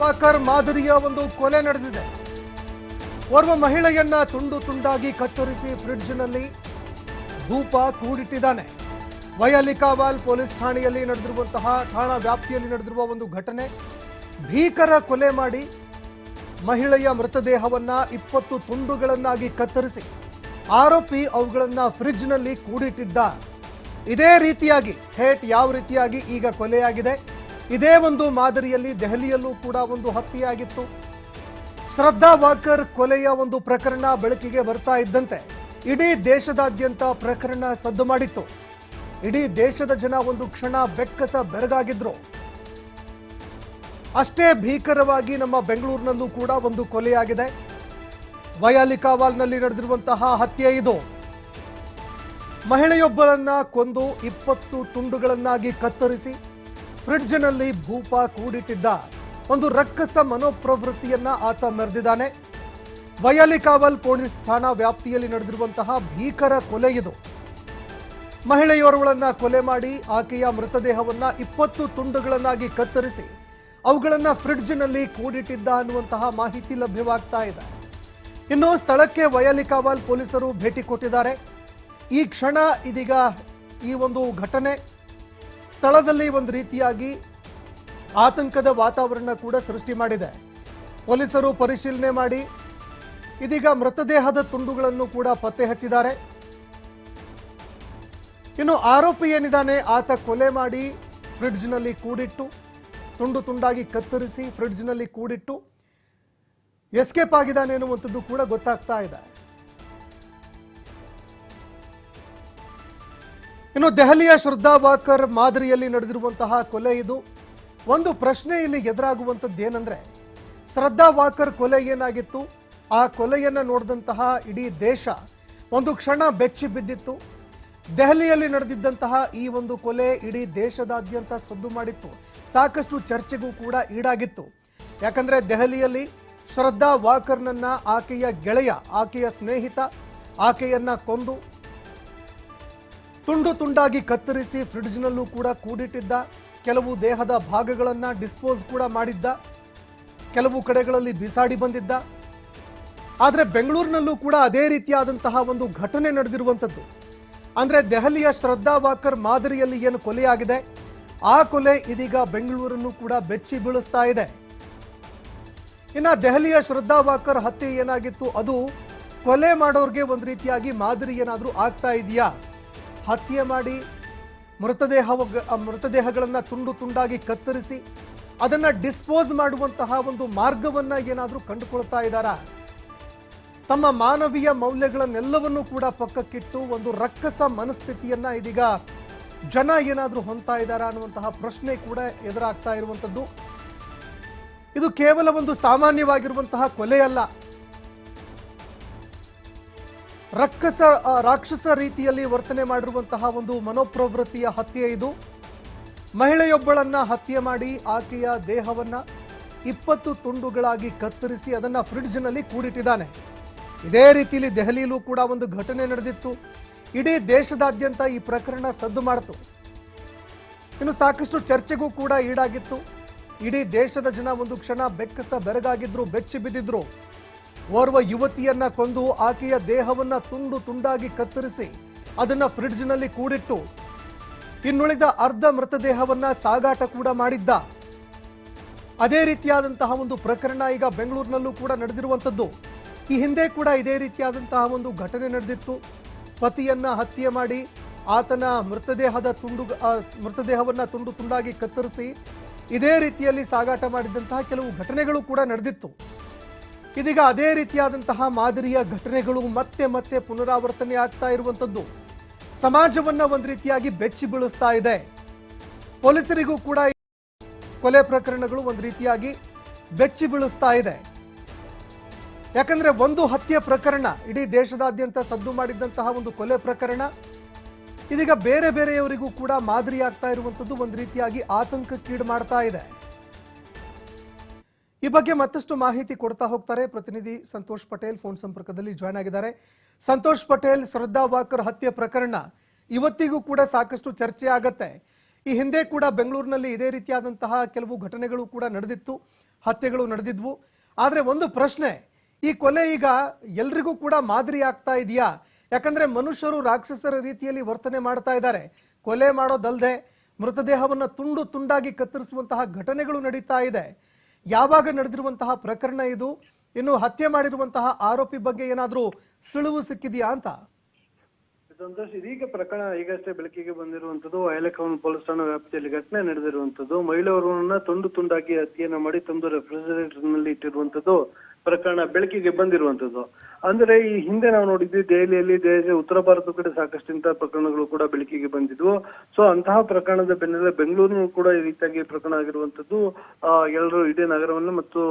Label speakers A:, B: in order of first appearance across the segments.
A: Walker ಮಾದರಿಯ ಒಂದು ಕೊಲೆ ನಡೆದಿದೆ. ಓರ್ವ ಮಹಿಳೆಯನ್ನ ತುಂಡು ತುಂಡಾಗಿ ಕತ್ತರಿಸಿ ಫ್ರಿಡ್ಜ್ನಲ್ಲಿ ಧೂಪ ಕೂಡಿಟ್ಟಿದ್ದಾನೆ. ವಯಲಿಕಾವಾಲ್ ಪೊಲೀಸ್ ಠಾಣೆಯಲ್ಲಿ ನಡೆದಿರುವಂತಹ ಠಾಣಾ ವ್ಯಾಪ್ತಿಯಲ್ಲಿ ನಡೆದಿರುವ ಒಂದು ಘಟನೆ. ಭೀಕರ ಕೊಲೆ ಮಾಡಿ ಮಹಿಳೆಯ ಮೃತದೇಹವನ್ನ ಇಪ್ಪತ್ತು ತುಂಡುಗಳನ್ನಾಗಿ ಕತ್ತರಿಸಿ ಆರೋಪಿ ಅವುಗಳನ್ನ ಫ್ರಿಡ್ಜ್ನಲ್ಲಿ ಕೂಡಿಟ್ಟಿದ್ದ. ಇದೇ ರೀತಿಯಾಗಿ ಥೇಟ್ ಯಾವ ರೀತಿಯಾಗಿ ಈಗ ಕೊಲೆಯಾಗಿದೆ? ಇದೇ ಒಂದು ಮಾದರಿಯಲ್ಲಿ ದೆಹಲಿಯಲ್ಲೂ ಕೂಡ ಒಂದು ಹತ್ಯೆಯಾಗಿತ್ತು. ಶ್ರದ್ಧಾ ವಾಕರ್ ಕೊಲೆಯ ಒಂದು ಪ್ರಕರಣ ಬೆಳಕಿಗೆ ಬರ್ತಾ ಇದ್ದಂತೆ. ಇಡೀ ದೇಶದಾದ್ಯಂತ ಪ್ರಕರಣ ಸದ್ದು ಮಾಡಿತ್ತು. ಇಡೀ ದೇಶದ ಜನ ಒಂದು ಕ್ಷಣ ಬೆಕ್ಕಸ ಬೆರಗಾಗಿದ್ರು. ಅಷ್ಟೇ ಭೀಕರವಾಗಿ ನಮ್ಮ ಬೆಂಗಳೂರಿನಲ್ಲೂ ಕೂಡ ಒಂದು ಕೊಲೆಯಾಗಿದೆ. ವಯಾಲಿಕಾವಾಲ್ನಲ್ಲಿ ನಡೆದಿರುವಂತಹ ಹತ್ಯೆ ಇದು. ಮಹಿಳೆಯೊಬ್ಬರನ್ನ ಕೊಂದು ಇಪ್ಪತ್ತು ತುಂಡುಗಳನ್ನಾಗಿ ಕತ್ತರಿಸಿ ಫ್ರಿಡ್ಜ್ನಲ್ಲಿ ಭೂಪ ಕೂಡಿಟ್ಟಿದ್ದ ಒಂದು ರಕ್ಕಸ ಮನೋಪ್ರವೃತ್ತಿಯನ್ನ ಆತ ಮೆರೆದಿದ್ದಾನೆ. ವಯಾಲಿಕಾವಲ್ ಪೊಲೀಸ್ ಠಾಣಾ ವ್ಯಾಪ್ತಿಯಲ್ಲಿ ನಡೆದಿರುವಂತಹ ಭೀಕರ ಕೊಲೆ ಇದು. ಮಹಿಳೆಯೋರ್ವಳನ್ನ ಕೊಲೆ ಮಾಡಿ ಆಕೆಯ ಮೃತದೇಹವನ್ನ ಇಪ್ಪತ್ತು ತುಂಡುಗಳನ್ನಾಗಿ ಕತ್ತರಿಸಿ ಅವುಗಳನ್ನ ಫ್ರಿಡ್ಜ್ನಲ್ಲಿ ಕೂಡಿಟ್ಟಿದ್ದ ಅನ್ನುವಂತಹ ಮಾಹಿತಿ ಲಭ್ಯವಾಗ್ತಾ ಇದೆ. ಇನ್ನು ಸ್ಥಳಕ್ಕೆ ವಯಲಿಕಾವಾಲ್ ಪೊಲೀಸರು ಭೇಟಿ ಕೊಟ್ಟಿದ್ದಾರೆ. ಈ ಕ್ಷಣ ಇದೀಗ ಈ ಒಂದು ಘಟನೆ ಸ್ಥಳದಲ್ಲಿ ಒಂದು ರೀತಿಯಾಗಿ ಆತಂಕದ ವಾತಾವರಣ ಕೂಡ ಸೃಷ್ಟಿ ಮಾಡಿದೆ. ಪೊಲೀಸರು ಪರಿಶೀಲನೆ ಮಾಡಿ, ಇದೀಗ ಮೃತದೇಹದ ತುಂಡುಗಳನ್ನು ಕೂಡ ಪತ್ತೆ ಹಚ್ಚಿದ್ದಾರೆ. ಇನ್ನು ಆರೋಪಿ ಏನಿದ್ದಾನೆ, ಆತ ಕೊಲೆ ಮಾಡಿ ಫ್ರಿಡ್ಜ್ನಲ್ಲಿ ಕೂಡಿಟ್ಟು, ತುಂಡು ತುಂಡಾಗಿ ಕತ್ತರಿಸಿ ಫ್ರಿಡ್ಜ್ನಲ್ಲಿ ಕೂಡಿಟ್ಟು, ಎಸ್ಕೇಪ್ ಆಗಿದ್ದಾನೆ ಎನ್ನುವಂಥದ್ದು ಕೂಡ ಗೊತ್ತಾಗ್ತಾ ಇದೆ. ಇನ್ನು ದೆಹಲಿಯ ಶ್ರದ್ಧಾ ವಾಕರ್ ಮಾದರಿಯಲ್ಲಿ ನಡೆದಿರುವಂತಹ ಕೊಲೆ ಇದು. ಒಂದು ಪ್ರಶ್ನೆ ಇಲ್ಲಿ ಎದುರಾಗುವಂಥದ್ದು ಏನಂದ್ರೆ ಶ್ರದ್ಧಾ ವಾಕರ್ ಕೊಲೆ ಏನಾಗಿತ್ತು? ಆ ಕೊಲೆಯನ್ನು ನೋಡಿದಂತಹ ಇಡೀ ದೇಶ ಒಂದು ಕ್ಷಣ ಬೆಚ್ಚಿ ಬಿದ್ದಿತ್ತು. ದೆಹಲಿಯಲ್ಲಿ ನಡೆದಿದ್ದಂತಹ ಈ ಒಂದು ಕೊಲೆ ಇಡೀ ದೇಶದಾದ್ಯಂತ ಸದ್ದು ಮಾಡಿತ್ತು. ಸಾಕಷ್ಟು ಚರ್ಚೆಗೂ ಕೂಡ ಈಡಾಗಿತ್ತು. ಯಾಕಂದ್ರೆ ದೆಹಲಿಯಲ್ಲಿ ಶ್ರದ್ಧಾ ವಾಕರ್ನನ್ನು ಆಕೆಯ ಗೆಳೆಯ, ಆಕೆಯ ಸ್ನೇಹಿತ, ಆಕೆಯನ್ನ ಕೊಂದು ತುಂಡು ತುಂಡಾಗಿ ಕತ್ತರಿಸಿ ಫ್ರಿಡ್ಜ್ನಲ್ಲೂ ಕೂಡ ಕೂಡಿಟ್ಟಿದ್ದ, ಕೆಲವು ದೇಹದ ಭಾಗಗಳನ್ನು ಡಿಸ್ಪೋಸ್ ಕೂಡ ಮಾಡಿದ್ದ, ಕೆಲವು ಕಡೆಗಳಲ್ಲಿ ಬಿಸಾಡಿ ಬಂದಿದ್ದ. ಆದರೆ ಬೆಂಗಳೂರಿನಲ್ಲೂ ಕೂಡ ಅದೇ ರೀತಿಯಾದಂತಹ ಒಂದು ಘಟನೆ ನಡೆದಿರುವಂಥದ್ದು. ಅಂದರೆ ದೆಹಲಿಯ ಶ್ರದ್ಧಾ ವಾಕರ್ ಮಾದರಿಯಲ್ಲಿ ಏನು ಕೊಲೆಯಾಗಿದೆ, ಆ ಕೊಲೆ ಇದೀಗ ಬೆಂಗಳೂರನ್ನು ಕೂಡ ಬೆಚ್ಚಿ ಬೀಳಿಸ್ತಾ ಇದೆ. ಇನ್ನು ದೆಹಲಿಯ ಶ್ರದ್ಧಾ ವಾಕರ್ ಹತ್ಯೆ ಏನಾಗಿತ್ತು, ಅದು ಕೊಲೆ ಮಾಡೋರಿಗೆ ಒಂದು ರೀತಿಯಾಗಿ ಮಾದರಿ ಏನಾದರೂ ಆಗ್ತಾ ಇದೆಯಾ? ಹತ್ಯೆ ಮಾಡಿ ಮೃತದೇಹ ಮೃತದೇಹಗಳನ್ನು ತುಂಡು ತುಂಡಾಗಿ ಕತ್ತರಿಸಿ ಅದನ್ನು ಡಿಸ್ಪೋಸ್ ಮಾಡುವಂತಹ ಒಂದು ಮಾರ್ಗವನ್ನ ಏನಾದರೂ ಕಂಡುಕೊಳ್ತಾ ಇದ್ದಾರಾ? ತಮ್ಮ ಮಾನವೀಯ ಮೌಲ್ಯಗಳನ್ನೆಲ್ಲವನ್ನೂ ಕೂಡ ಪಕ್ಕಕ್ಕಿಟ್ಟು ಒಂದು ರಕ್ಕಸ ಮನಸ್ಥಿತಿಯನ್ನ ಇದೀಗ ಜನ ಏನಾದರೂ ಹೊಂತಾ ಇದ್ದಾರಾ ಅನ್ನುವಂತಹ ಪ್ರಶ್ನೆ ಕೂಡ ಎದುರಾಗ್ತಾ ಇರುವಂಥದ್ದು. ಇದು ಕೇವಲ ಒಂದು ಸಾಮಾನ್ಯವಾಗಿರುವಂತಹ ಕೊಲೆಯಲ್ಲ. ರಕ್ಕಸ ರಾಕ್ಷಸ ರೀತಿಯಲ್ಲಿ ವರ್ತನೆ ಮಾಡಿರುವಂತಹ ಒಂದು ಮನೋಪ್ರವೃತ್ತಿಯ ಹತ್ಯೆ ಇದು. ಮಹಿಳೆಯೊಬ್ಬಳನ್ನ ಹತ್ಯೆ ಮಾಡಿ ಆಕೆಯ ದೇಹವನ್ನ ಇಪ್ಪತ್ತು ತುಂಡುಗಳಾಗಿ ಕತ್ತರಿಸಿ ಅದನ್ನ ಫ್ರಿಡ್ಜ್ನಲ್ಲಿ ಕೂಡಿಟ್ಟಿದ್ದಾನೆ. ಇದೇ ರೀತಿಯಲ್ಲಿ ದೆಹಲಿಯಲ್ಲೂ ಕೂಡ ಒಂದು ಘಟನೆ ನಡೆದಿತ್ತು. ಇಡೀ ದೇಶದಾದ್ಯಂತ ಈ ಪ್ರಕರಣ ಸದ್ದು ಮಾಡಿತು. ಇನ್ನು ಸಾಕಷ್ಟು ಚರ್ಚೆಗೂ ಕೂಡ ಈಡಾಗಿತ್ತು. ಇಡೀ ದೇಶದ ಜನ ಒಂದು ಕ್ಷಣ ಬೆಕ್ಕಸ ಬೆರಗಾಗಿದ್ರು, ಬೆಚ್ಚಿ ಬಿದ್ದಿದ್ರು. ಓರ್ವ ಯುವತಿಯನ್ನ ಕೊಂದು ಆಕೆಯ ದೇಹವನ್ನ ತುಂಡು ತುಂಡಾಗಿ ಕತ್ತರಿಸಿ ಅದನ್ನ ಫ್ರಿಡ್ಜ್ನಲ್ಲಿ ಕೂಡಿಟ್ಟು ಇನ್ನುಳಿದ ಅರ್ಧ ಮೃತದೇಹವನ್ನ ಸಾಗಾಟ ಕೂಡ ಮಾಡಿದ್ದ. ಅದೇ ರೀತಿಯಾದಂತಹ ಒಂದು ಪ್ರಕರಣ ಈಗ ಬೆಂಗಳೂರಿನಲ್ಲೂ ಕೂಡ ನಡೆದಿರುವಂಥದ್ದು ಈ ಹಿಂದೆ ಕೂಡ ಇದೇ ರೀತಿಯಾದಂತಹ ಒಂದು ಘಟನೆ ನಡೆದಿತ್ತು. ಪತಿಯನ್ನ ಹತ್ಯೆ ಮಾಡಿ ಆತನ ಮೃತದೇಹದ ತುಂಡು ಮೃತದೇಹವನ್ನ ತುಂಡು ತುಂಡಾಗಿ ಕತ್ತರಿಸಿ ಇದೇ ರೀತಿಯಲ್ಲಿ ಸಾಗಾಟ ಮಾಡಿದಂತಹ ಕೆಲವು ಘಟನೆಗಳು ಕೂಡ ನಡೆದಿತ್ತು. ಇದೀಗ ಅದೇ ರೀತಿಯಾದಂತಹ ಮಾದರಿಯ ಘಟನೆಗಳು ಮತ್ತೆ ಮತ್ತೆ ಪುನರಾವರ್ತನೆ ಆಗ್ತಾ ಇರುವಂಥದ್ದು. ಸಮಾಜವನ್ನ ಒಂದು ರೀತಿಯಾಗಿ ಬೆಚ್ಚಿ ಬೀಳಿಸ್ತಾ ಇದೆ. ಪೊಲೀಸರಿಗೂ ಕೂಡ ಕೊಲೆ ಪ್ರಕರಣಗಳು ಒಂದು ರೀತಿಯಾಗಿ ಬೆಚ್ಚಿ ಬೀಳಿಸ್ತಾ ಇದೆ. ಯಾಕಂದ್ರೆ ಒಂದು ಹತ್ಯೆ ಪ್ರಕರಣ, ಇಡೀ ದೇಶದಾದ್ಯಂತ ಸದ್ದು ಮಾಡಿದಂತಹ ಒಂದು ಕೊಲೆ ಪ್ರಕರಣ, ಇದೀಗ ಬೇರೆ ಬೇರೆಯವರಿಗೂ ಕೂಡ ಮಾದರಿ ಆಗ್ತಾ ಇರುವಂಥದ್ದು ಒಂದು ರೀತಿಯಾಗಿ ಆತಂಕಕ್ಕೀಡು ಮಾಡ್ತಾ ಇದೆ. ಈ ಬಗ್ಗೆ ಮತ್ತಷ್ಟು ಮಾಹಿತಿ ಕೊಡ್ತಾ ಹೋಗ್ತಾರೆ ಪ್ರತಿನಿಧಿ ಸಂತೋಷ್ ಪಟೇಲ್ ಫೋನ್ ಸಂಪರ್ಕದಲ್ಲಿ ಜಾಯ್ನ್ ಆಗಿದ್ದಾರೆ. ಸಂತೋಷ್ ಪಟೇಲ್ ಶ್ರದ್ಧಾ ವಾಕರ್ ಹತ್ಯೆ ಪ್ರಕರಣ ಇವತ್ತಿಗೂ ಕೂಡ ಸಾಕಷ್ಟು ಚರ್ಚೆ ಆಗತ್ತೆ. ಈ ಹಿಂದೆ ಕೂಡ ಬೆಂಗಳೂರಿನಲ್ಲಿ ಇದೇ ರೀತಿಯಾದಂತಹ ಕೆಲವು ಘಟನೆಗಳು ಕೂಡ ನಡೆದಿತ್ತು, ಹತ್ಯೆಗಳು ನಡೆದಿದ್ವು. ಆದರೆ ಒಂದು ಪ್ರಶ್ನೆ, ಈ ಕೊಲೆ ಈಗ ಎಲ್ರಿಗೂ ಕೂಡ ಮಾದರಿ ಆಗ್ತಾ ಇದೆಯಾ? ಯಾಕಂದ್ರೆ ಮನುಷ್ಯರು ರಾಕ್ಷಸರ ರೀತಿಯಲ್ಲಿ ವರ್ತನೆ ಮಾಡ್ತಾ ಇದ್ದಾರೆ. ಕೊಲೆ ಮಾಡೋದಲ್ಲದೆ ಮೃತದೇಹವನ್ನು ತುಂಡು ತುಂಡಾಗಿ ಕತ್ತರಿಸುವಂತಹ ಘಟನೆಗಳು ನಡೀತಾ ಇದೆ. ಯಾವಾಗ ನಡೆದಿರುವಂತಹ ಪ್ರಕರಣ ಇದು? ಇನ್ನು ಹತ್ಯೆ ಮಾಡಿರುವಂತಹ ಆರೋಪಿ ಬಗ್ಗೆ ಏನಾದರೂ ಸುಳಿವು ಸಿಕ್ಕಿದೆಯಾ ಅಂತ?
B: ಸಂತೋಷ್, ಇದೀಗ ಪ್ರಕರಣ ಈಗಷ್ಟೇ ಬೆಳಕಿಗೆ ಬಂದಿರುವಂತದ್ದು ಐಲಕವನ್ ಪೊಲೀಸ್ ಠಾಣಾ ವ್ಯಾಪ್ತಿಯಲ್ಲಿ ಘಟನೆ ನಡೆದಿರುವಂತದ್ದು ಮಹಿಳೆಯರನ್ನ ತುಂಡು ತುಂಡಾಗಿ ಹತ್ಯೆಯನ್ನ ಮಾಡಿ ತಂದು ರೆಫ್ರಿಜರೇಟರ್ನಲ್ಲಿ ಇಟ್ಟಿರುವಂತದ್ದು ಪ್ರಕರಣ ಬೆಳಕಿಗೆ ಬಂದಿರುವಂತದ್ದು ಅಂದ್ರೆ ಈ ಹಿಂದೆ ನಾವು ನೋಡಿದ್ವಿ, ದೆಹಲಿಯಲ್ಲಿ ದೆಹಲಿ ಉತ್ತರ ಭಾರತದ ಕಡೆ ಸಾಕಷ್ಟು ಇಂತಹ ಪ್ರಕರಣಗಳು ಕೂಡ ಬೆಳಕಿಗೆ ಬಂದಿದ್ವು. ಸೊ ಅಂತಹ ಪ್ರಕರಣದ ಬೆನ್ನಲ್ಲೇ ಬೆಂಗಳೂರಿನಲ್ಲೂ ಕೂಡ ಈ ರೀತಿಯಾಗಿ ಪ್ರಕರಣ ಆಗಿರುವಂತದ್ದು ಎಲ್ಲರೂ ಇಡೀ ನಗರವನ್ನು ಮತ್ತು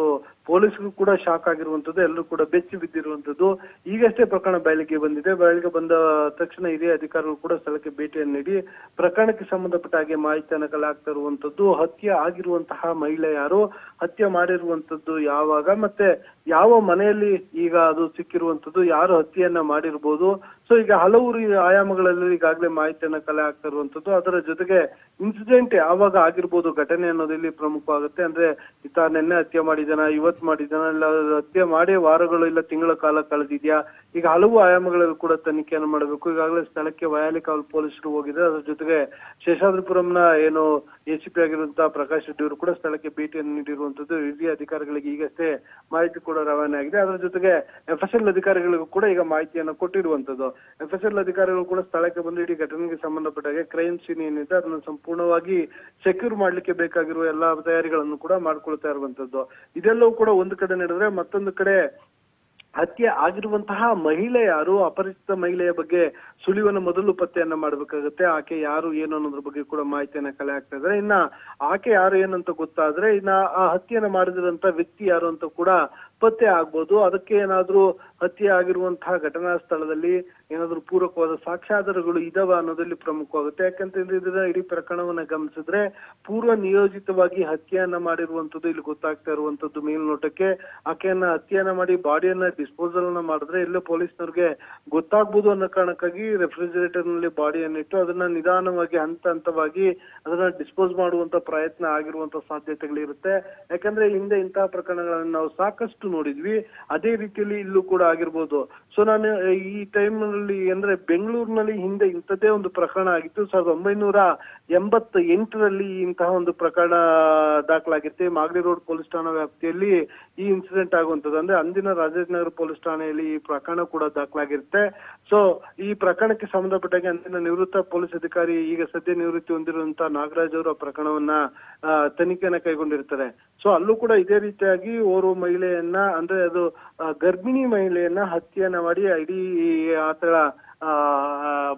B: ಪೊಲೀಸ್ಗೂ ಕೂಡ ಶಾಕ್ ಆಗಿರುವಂತದ್ದು ಎಲ್ಲರೂ ಕೂಡ ಬೆಚ್ಚಿ ಬಿದ್ದಿರುವಂತದ್ದು ಈಗಷ್ಟೇ ಪ್ರಕರಣ ಬಯಲಿಗೆ ಬಂದಿದೆ. ಬಯಲಿಗೆ ಬಂದ ತಕ್ಷಣ ಹಿರಿಯ ಅಧಿಕಾರಿಗಳು ಕೂಡ ಸ್ಥಳಕ್ಕೆ ಭೇಟಿಯನ್ನು ನೀಡಿ, ಪ್ರಕರಣಕ್ಕೆ ಸಂಬಂಧಪಟ್ಟ ಹಾಗೆ ಮಾಹಿತಿಯನ್ನು ಕಲೆ ಆಗ್ತಾ ಇರುವಂತದ್ದು ಹತ್ಯೆ ಆಗಿರುವಂತಹ ಮಹಿಳೆ ಯಾರು, ಹತ್ಯೆ ಮಾಡಿರುವಂತದ್ದು ಯಾವಾಗ, ಮತ್ತೆ ಯಾವ ಮನೆಯಲ್ಲಿ ಈಗ ಅದು ಸಿಕ್ಕಿರುವಂತದ್ದು ಯಾರು ಹತ್ಯೆಯನ್ನ ಮಾಡಿರ್ಬೋದು. ಸೊ ಈಗ ಹಲವು ಆಯಾಮಗಳಲ್ಲಿ ಈಗಾಗಲೇ ಮಾಹಿತಿಯನ್ನ ಕಲೆ ಆಗ್ತಾ ಇರುವಂತದ್ದು ಅದರ ಜೊತೆಗೆ ಇನ್ಸಿಡೆಂಟ್ ಯಾವಾಗ ಆಗಿರ್ಬೋದು ಘಟನೆ ಅನ್ನೋದು ಇಲ್ಲಿ ಪ್ರಮುಖವಾಗುತ್ತೆ. ಅಂದ್ರೆ ಈತ ನಿನ್ನೆ ಹತ್ಯೆ ಮಾಡಿದಾನ ಮಾಡಿದಾನ ಇಲ್ಲ ಹತ್ಯೆ ಮಾಡಿ ವಾರಗಳು ಇಲ್ಲ, ತಿಂಗಳ ಕಾಲ ಕಳೆದಿದ್ಯಾ? ಈಗ ಹಲವು ಆಯಾಮಗಳಲ್ಲಿ ಕೂಡ ತನಿಖೆಯನ್ನು ಮಾಡಬೇಕು. ಈಗಾಗಲೇ ಸ್ಥಳಕ್ಕೆ ವಯಾಲಿಕಾವಲ್ ಪೊಲೀಸರು ಹೋಗಿದೆ ಅದ್ರ ಜೊತೆಗೆ ಶೇಷಾದ್ರಿಪುರಂನ ಏನು ಎಸಿಪಿ ಆಗಿರುವಂತಹ ಪ್ರಕಾಶ್ ರೆಡ್ಡಿ ಅವರು ಕೂಡ ಸ್ಥಳಕ್ಕೆ ಭೇಟಿಯನ್ನು ನೀಡಿರುವಂತದ್ದು ಹಿರಿಯ ಅಧಿಕಾರಿಗಳಿಗೆ ಈಗಷ್ಟೇ ಮಾಹಿತಿ ಕೂಡ ರವಾನೆ ಆಗಿದೆ. ಅದರ ಜೊತೆಗೆ ಎಫ್ ಎಸ್ ಎಲ್ ಅಧಿಕಾರಿಗಳಿಗೂ ಕೂಡ ಈಗ ಮಾಹಿತಿಯನ್ನು ಕೊಟ್ಟಿರುವಂತದ್ದು ಎಫ್ ಎಸ್ ಎಲ್ ಅಧಿಕಾರಿಗಳು ಕೂಡ ಸ್ಥಳಕ್ಕೆ ಬಂದು ಇಡೀ ಘಟನೆಗೆ ಸಂಬಂಧಪಟ್ಟ ಹಾಗೆ ಕ್ರೈಮ್ ಸೀನ್ ಏನಿದೆ ಅದನ್ನು ಸಂಪೂರ್ಣವಾಗಿ ಸೆಕ್ಯೂರ್ ಮಾಡ್ಲಿಕ್ಕೆ ಬೇಕಾಗಿರುವ ಎಲ್ಲಾ ತಯಾರಿಗಳನ್ನು ಕೂಡ ಮಾಡ್ಕೊಳ್ತಾ ಇರುವಂತದ್ದು ಇದೆಲ್ಲವೂ ಕೂಡ ಒಂದು ಕಡೆ ನಡೆದ್ರೆ ಮತ್ತೊಂದು ಕಡೆ ಹತ್ಯೆ ಆಗಿರುವಂತಹ ಮಹಿಳೆ ಯಾರು, ಅಪರಿಚಿತ ಮಹಿಳೆಯ ಬಗ್ಗೆ ಸುಳಿವನ್ನು ಮೊದಲು ಪತ್ತೆಯನ್ನ ಮಾಡಬೇಕಾಗುತ್ತೆ, ಆಕೆ ಯಾರು, ಏನು ಅನ್ನೋದ್ರ ಬಗ್ಗೆ ಕೂಡ ಮಾಹಿತಿಯನ್ನ ಕಲೆ ಹಾಕ್ತಾ ಇದ್ದಾರೆ. ಇನ್ನ ಆಕೆ ಯಾರು ಏನಂತ ಗೊತ್ತಾದ್ರೆ ಇನ್ನ ಆ ಹತ್ಯೆಯನ್ನ ಮಾಡಿದಂತ ವ್ಯಕ್ತಿ ಯಾರು ಅಂತ ಕೂಡ ಪತ್ತೆ ಆಗ್ಬೋದು. ಅದಕ್ಕೆ ಏನಾದರೂ ಹತ್ಯೆ ಆಗಿರುವಂತಹ ಘಟನಾ ಸ್ಥಳದಲ್ಲಿ ಏನಾದ್ರೂ ಪೂರಕವಾದ ಸಾಕ್ಷ್ಯಾಧಾರಗಳು ಇದಾವ ಅನ್ನೋದಲ್ಲಿ ಪ್ರಮುಖವಾಗುತ್ತೆ. ಯಾಕಂತಂದ್ರೆ ಇಡೀ ಪ್ರಕರಣವನ್ನ ಗಮನಿಸಿದ್ರೆ ಪೂರ್ವ ನಿಯೋಜಿತವಾಗಿ ಹತ್ಯೆಯನ್ನ ಮಾಡಿರುವಂತದ್ದು ಇಲ್ಲಿ ಗೊತ್ತಾಗ್ತಾ ಇರುವಂತದ್ದು ಮೇಲ್ನೋಟಕ್ಕೆ. ಆಕೆಯನ್ನ ಹತ್ಯೆಯನ್ನ ಮಾಡಿ ಬಾಡಿಯನ್ನ ಡಿಸ್ಪೋಸಲ್ನ ಮಾಡಿದ್ರೆ ಎಲ್ಲೋ ಪೊಲೀಸ್ನವ್ರಿಗೆ ಗೊತ್ತಾಗ್ಬೋದು ಅನ್ನೋ ಕಾರಣಕ್ಕಾಗಿ ರೆಫ್ರಿಜರೇಟರ್ನಲ್ಲಿ ಬಾಡಿಯನ್ನ ಇಟ್ಟು ಅದನ್ನ ನಿಧಾನವಾಗಿ ಹಂತ ಹಂತವಾಗಿ ಅದನ್ನ ಡಿಸ್ಪೋಸ್ ಮಾಡುವಂತ ಪ್ರಯತ್ನ ಆಗಿರುವಂತ ಸಾಧ್ಯತೆಗಳಿರುತ್ತೆ. ಯಾಕಂದ್ರೆ ಹಿಂದೆ ಇಂತಹ ಪ್ರಕರಣಗಳನ್ನು ನಾವು ಸಾಕಷ್ಟು ನೋಡಿದ್ವಿ. ಅದೇ ರೀತಿಯಲ್ಲಿ ಇಲ್ಲೂ ಕೂಡ ಆಗಿರ್ಬೋದು. ಸೊ ನಾನು ಈ ಟೈಮ್ನಲ್ಲಿ ಅಂದ್ರೆ ಬೆಂಗಳೂರಿನಲ್ಲಿ ಹಿಂದೆ ಇಂಥದ್ದೇ ಒಂದು ಪ್ರಕರಣ ಆಗಿತ್ತು. ಸಾವಿರದ ಒಂಬೈನೂರ ಎಂಬತ್ತ ಎಂಟರಲ್ಲಿ ಇಂತಹ ಒಂದು ಪ್ರಕರಣ ದಾಖಲಾಗಿತ್ತು ಮಾಗಡಿ ರೋಡ್ ಪೊಲೀಸ್ ಠಾಣಾ ವ್ಯಾಪ್ತಿಯಲ್ಲಿ ಈ ಇನ್ಸಿಡೆಂಟ್ ಆಗುವಂತದ್ದು ಅಂದ್ರೆ ಅಂದಿನ ರಾಜಾಜಿನಗರ ಪೊಲೀಸ್ ಠಾಣೆಯಲ್ಲಿ ಈ ಪ್ರಕರಣ ಕೂಡ ದಾಖಲಾಗಿರುತ್ತೆ. ಸೊ ಈ ಪ್ರಕರಣಕ್ಕೆ ಸಂಬಂಧಪಟ್ಟಾಗೆ ಅಂದಿನ ನಿವೃತ್ತ ಪೊಲೀಸ್ ಅಧಿಕಾರಿ ಈಗ ಸದ್ಯ ನಿವೃತ್ತಿ ಹೊಂದಿರುವಂತಹ ನಾಗರಾಜ್ ಅವರು ಪ್ರಕರಣವನ್ನ ಆ, ತನಿಖೆಯನ್ನ ಕೈಗೊಂಡಿರ್ತಾರೆ. ಸೊ ಅಲ್ಲೂ ಕೂಡ ಇದೇ ರೀತಿಯಾಗಿ ಓರ್ವ ಮಹಿಳೆಯನ್ನ ಅಂದ್ರೆ ಅದು ಗರ್ಭಿಣಿ ಮಹಿಳೆಯನ್ನ ಹತ್ಯೆಯನ್ನ ಮಾಡಿ ಇಡೀ ಆತಳ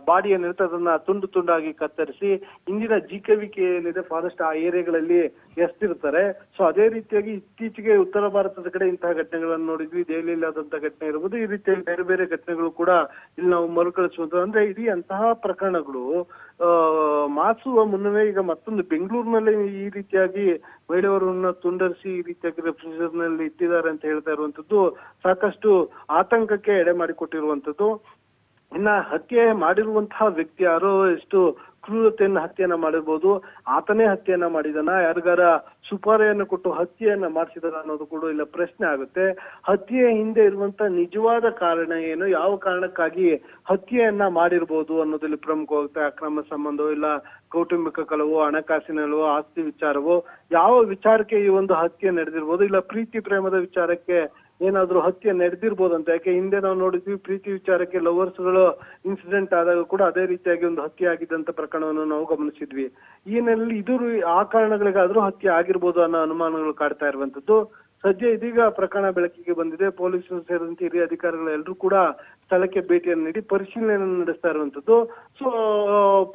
B: ಬಾಡಿ ಏನಿರುತ್ತೆ ಅದನ್ನ ತುಂಡು ತುಂಡಾಗಿ ಕತ್ತರಿಸಿ ಇಂದಿನ ಕೆ ಏನಿದೆ ಫಾರೆಸ್ಟ್ ಆ ಏರಿಯಾಗಳಲ್ಲಿ ಎಸ್ತಿರ್ತಾರೆ. ಸೊ ಅದೇ ರೀತಿಯಾಗಿ ಇತ್ತೀಚೆಗೆ ಉತ್ತರ ಭಾರತದ ಕಡೆ ಇಂತಹ ಘಟನೆಗಳನ್ನು ನೋಡಿದ್ವಿ. ದೆಹಲಿಯಲ್ಲಿ ಆದಂತಹ ಘಟನೆ ಇರಬಹುದು ಈ ರೀತಿಯಲ್ಲಿ ಬೇರೆ ಬೇರೆ ಘಟನೆಗಳು ಕೂಡ ಇಲ್ಲಿ ನಾವು ಮರುಕಳಿಸುವಂತ ಅಂದ್ರೆ ಇಡೀ ಅಂತಹ ಪ್ರಕರಣಗಳು ಮಾಸುವ ಮುನ್ನವೇ ಈಗ ಮತ್ತೊಂದು ಬೆಂಗಳೂರಿನಲ್ಲಿ ಈ ರೀತಿಯಾಗಿ ಮಹಿಳೆಯರನ್ನ ತುಂಡರಿಸಿ ಈ ರೀತಿಯಾಗಿ ರೆಫ್ರಿಜರೇಟರ್ನಲ್ಲಿ ಇಟ್ಟಿದ್ದಾರೆ ಅಂತ ಹೇಳ್ತಾ ಇರುವಂತದ್ದು ಸಾಕಷ್ಟು ಆತಂಕಕ್ಕೆ ಎಡೆ ಮಾಡಿಕೊಟ್ಟಿರುವಂತದ್ದು. ಇನ್ನ ಹತ್ಯೆ ಮಾಡಿರುವಂತಹ ವ್ಯಕ್ತಿ ಯಾರೋ ಎಷ್ಟು ಕ್ರೂರತೆಯನ್ನು ಹತ್ಯೆಯನ್ನ ಮಾಡಿರ್ಬೋದು, ಆತನೇ ಹತ್ಯೆಯನ್ನ ಮಾಡಿದನ, ಯಾರಿಗಾರ ಸುಪಾರಿಯನ್ನು ಕೊಟ್ಟು ಹತ್ಯೆಯನ್ನ ಮಾಡಿಸಿದಾರ ಅನ್ನೋದು ಕೂಡ ಇಲ್ಲ, ಪ್ರಶ್ನೆ ಆಗುತ್ತೆ. ಹತ್ಯೆ ಹಿಂದೆ ಇರುವಂತ ನಿಜವಾದ ಕಾರಣ ಏನು, ಯಾವ ಕಾರಣಕ್ಕಾಗಿ ಹತ್ಯೆಯನ್ನ ಮಾಡಿರ್ಬೋದು ಅನ್ನೋದಲ್ಲಿ ಪ್ರಮುಖವಾಗುತ್ತೆ ಅಕ್ರಮ ಸಂಬಂಧವೋ ಇಲ್ಲ ಕೌಟುಂಬಿಕ ಕಲವೋ ಹಣಕಾಸಿನಲ್ಲವೋ ಆಸ್ತಿ ವಿಚಾರವೋ, ಯಾವ ವಿಚಾರಕ್ಕೆ ಈ ಒಂದು ಹತ್ಯೆ ನಡೆದಿರ್ಬೋದು, ಇಲ್ಲ ಪ್ರೀತಿ ಪ್ರೇಮದ ವಿಚಾರಕ್ಕೆ ಏನಾದ್ರೂ ಹತ್ಯೆ ನಡೆದಿರ್ಬೋದಂತ ಯಾಕೆ ಹಿಂದೆ ನಾವು ನೋಡಿದ್ವಿ ಪ್ರೀತಿ ವಿಚಾರಕ್ಕೆ ಲವರ್ಸ್ಗಳು ಇನ್ಸಿಡೆಂಟ್ ಆದಾಗ ಕೂಡ ಅದೇ ರೀತಿಯಾಗಿ ಒಂದು ಹತ್ಯೆ ಆಗಿದ್ದಂತ ಪ್ರಕರಣವನ್ನು ನಾವು ಗಮನಿಸಿದ್ವಿ. ಈ ಹಿನ್ನೆಲೆಯಲ್ಲಿ ಇದು ಆ ಕಾರಣಗಳಿಗಾದ್ರೂ ಹತ್ಯೆ ಆಗಿರ್ಬೋದು ಅನ್ನೋ ಅನುಮಾನಗಳು ಕಾಡ್ತಾ ಇರುವಂತದ್ದು ಸದ್ಯ ಇದೀಗ ಪ್ರಕರಣ ಬೆಳಕಿಗೆ ಬಂದಿದೆ. ಪೊಲೀಸರು ಸೇರಿದಂತೆ ಹಿರಿಯ ಅಧಿಕಾರಿಗಳು ಎಲ್ಲರೂ ಕೂಡ ಸ್ಥಳಕ್ಕೆ ಭೇಟಿಯನ್ನು ನೀಡಿ ಪರಿಶೀಲನೆಯನ್ನು ನಡೆಸ್ತಾ ಇರುವಂತದ್ದು ಸೊ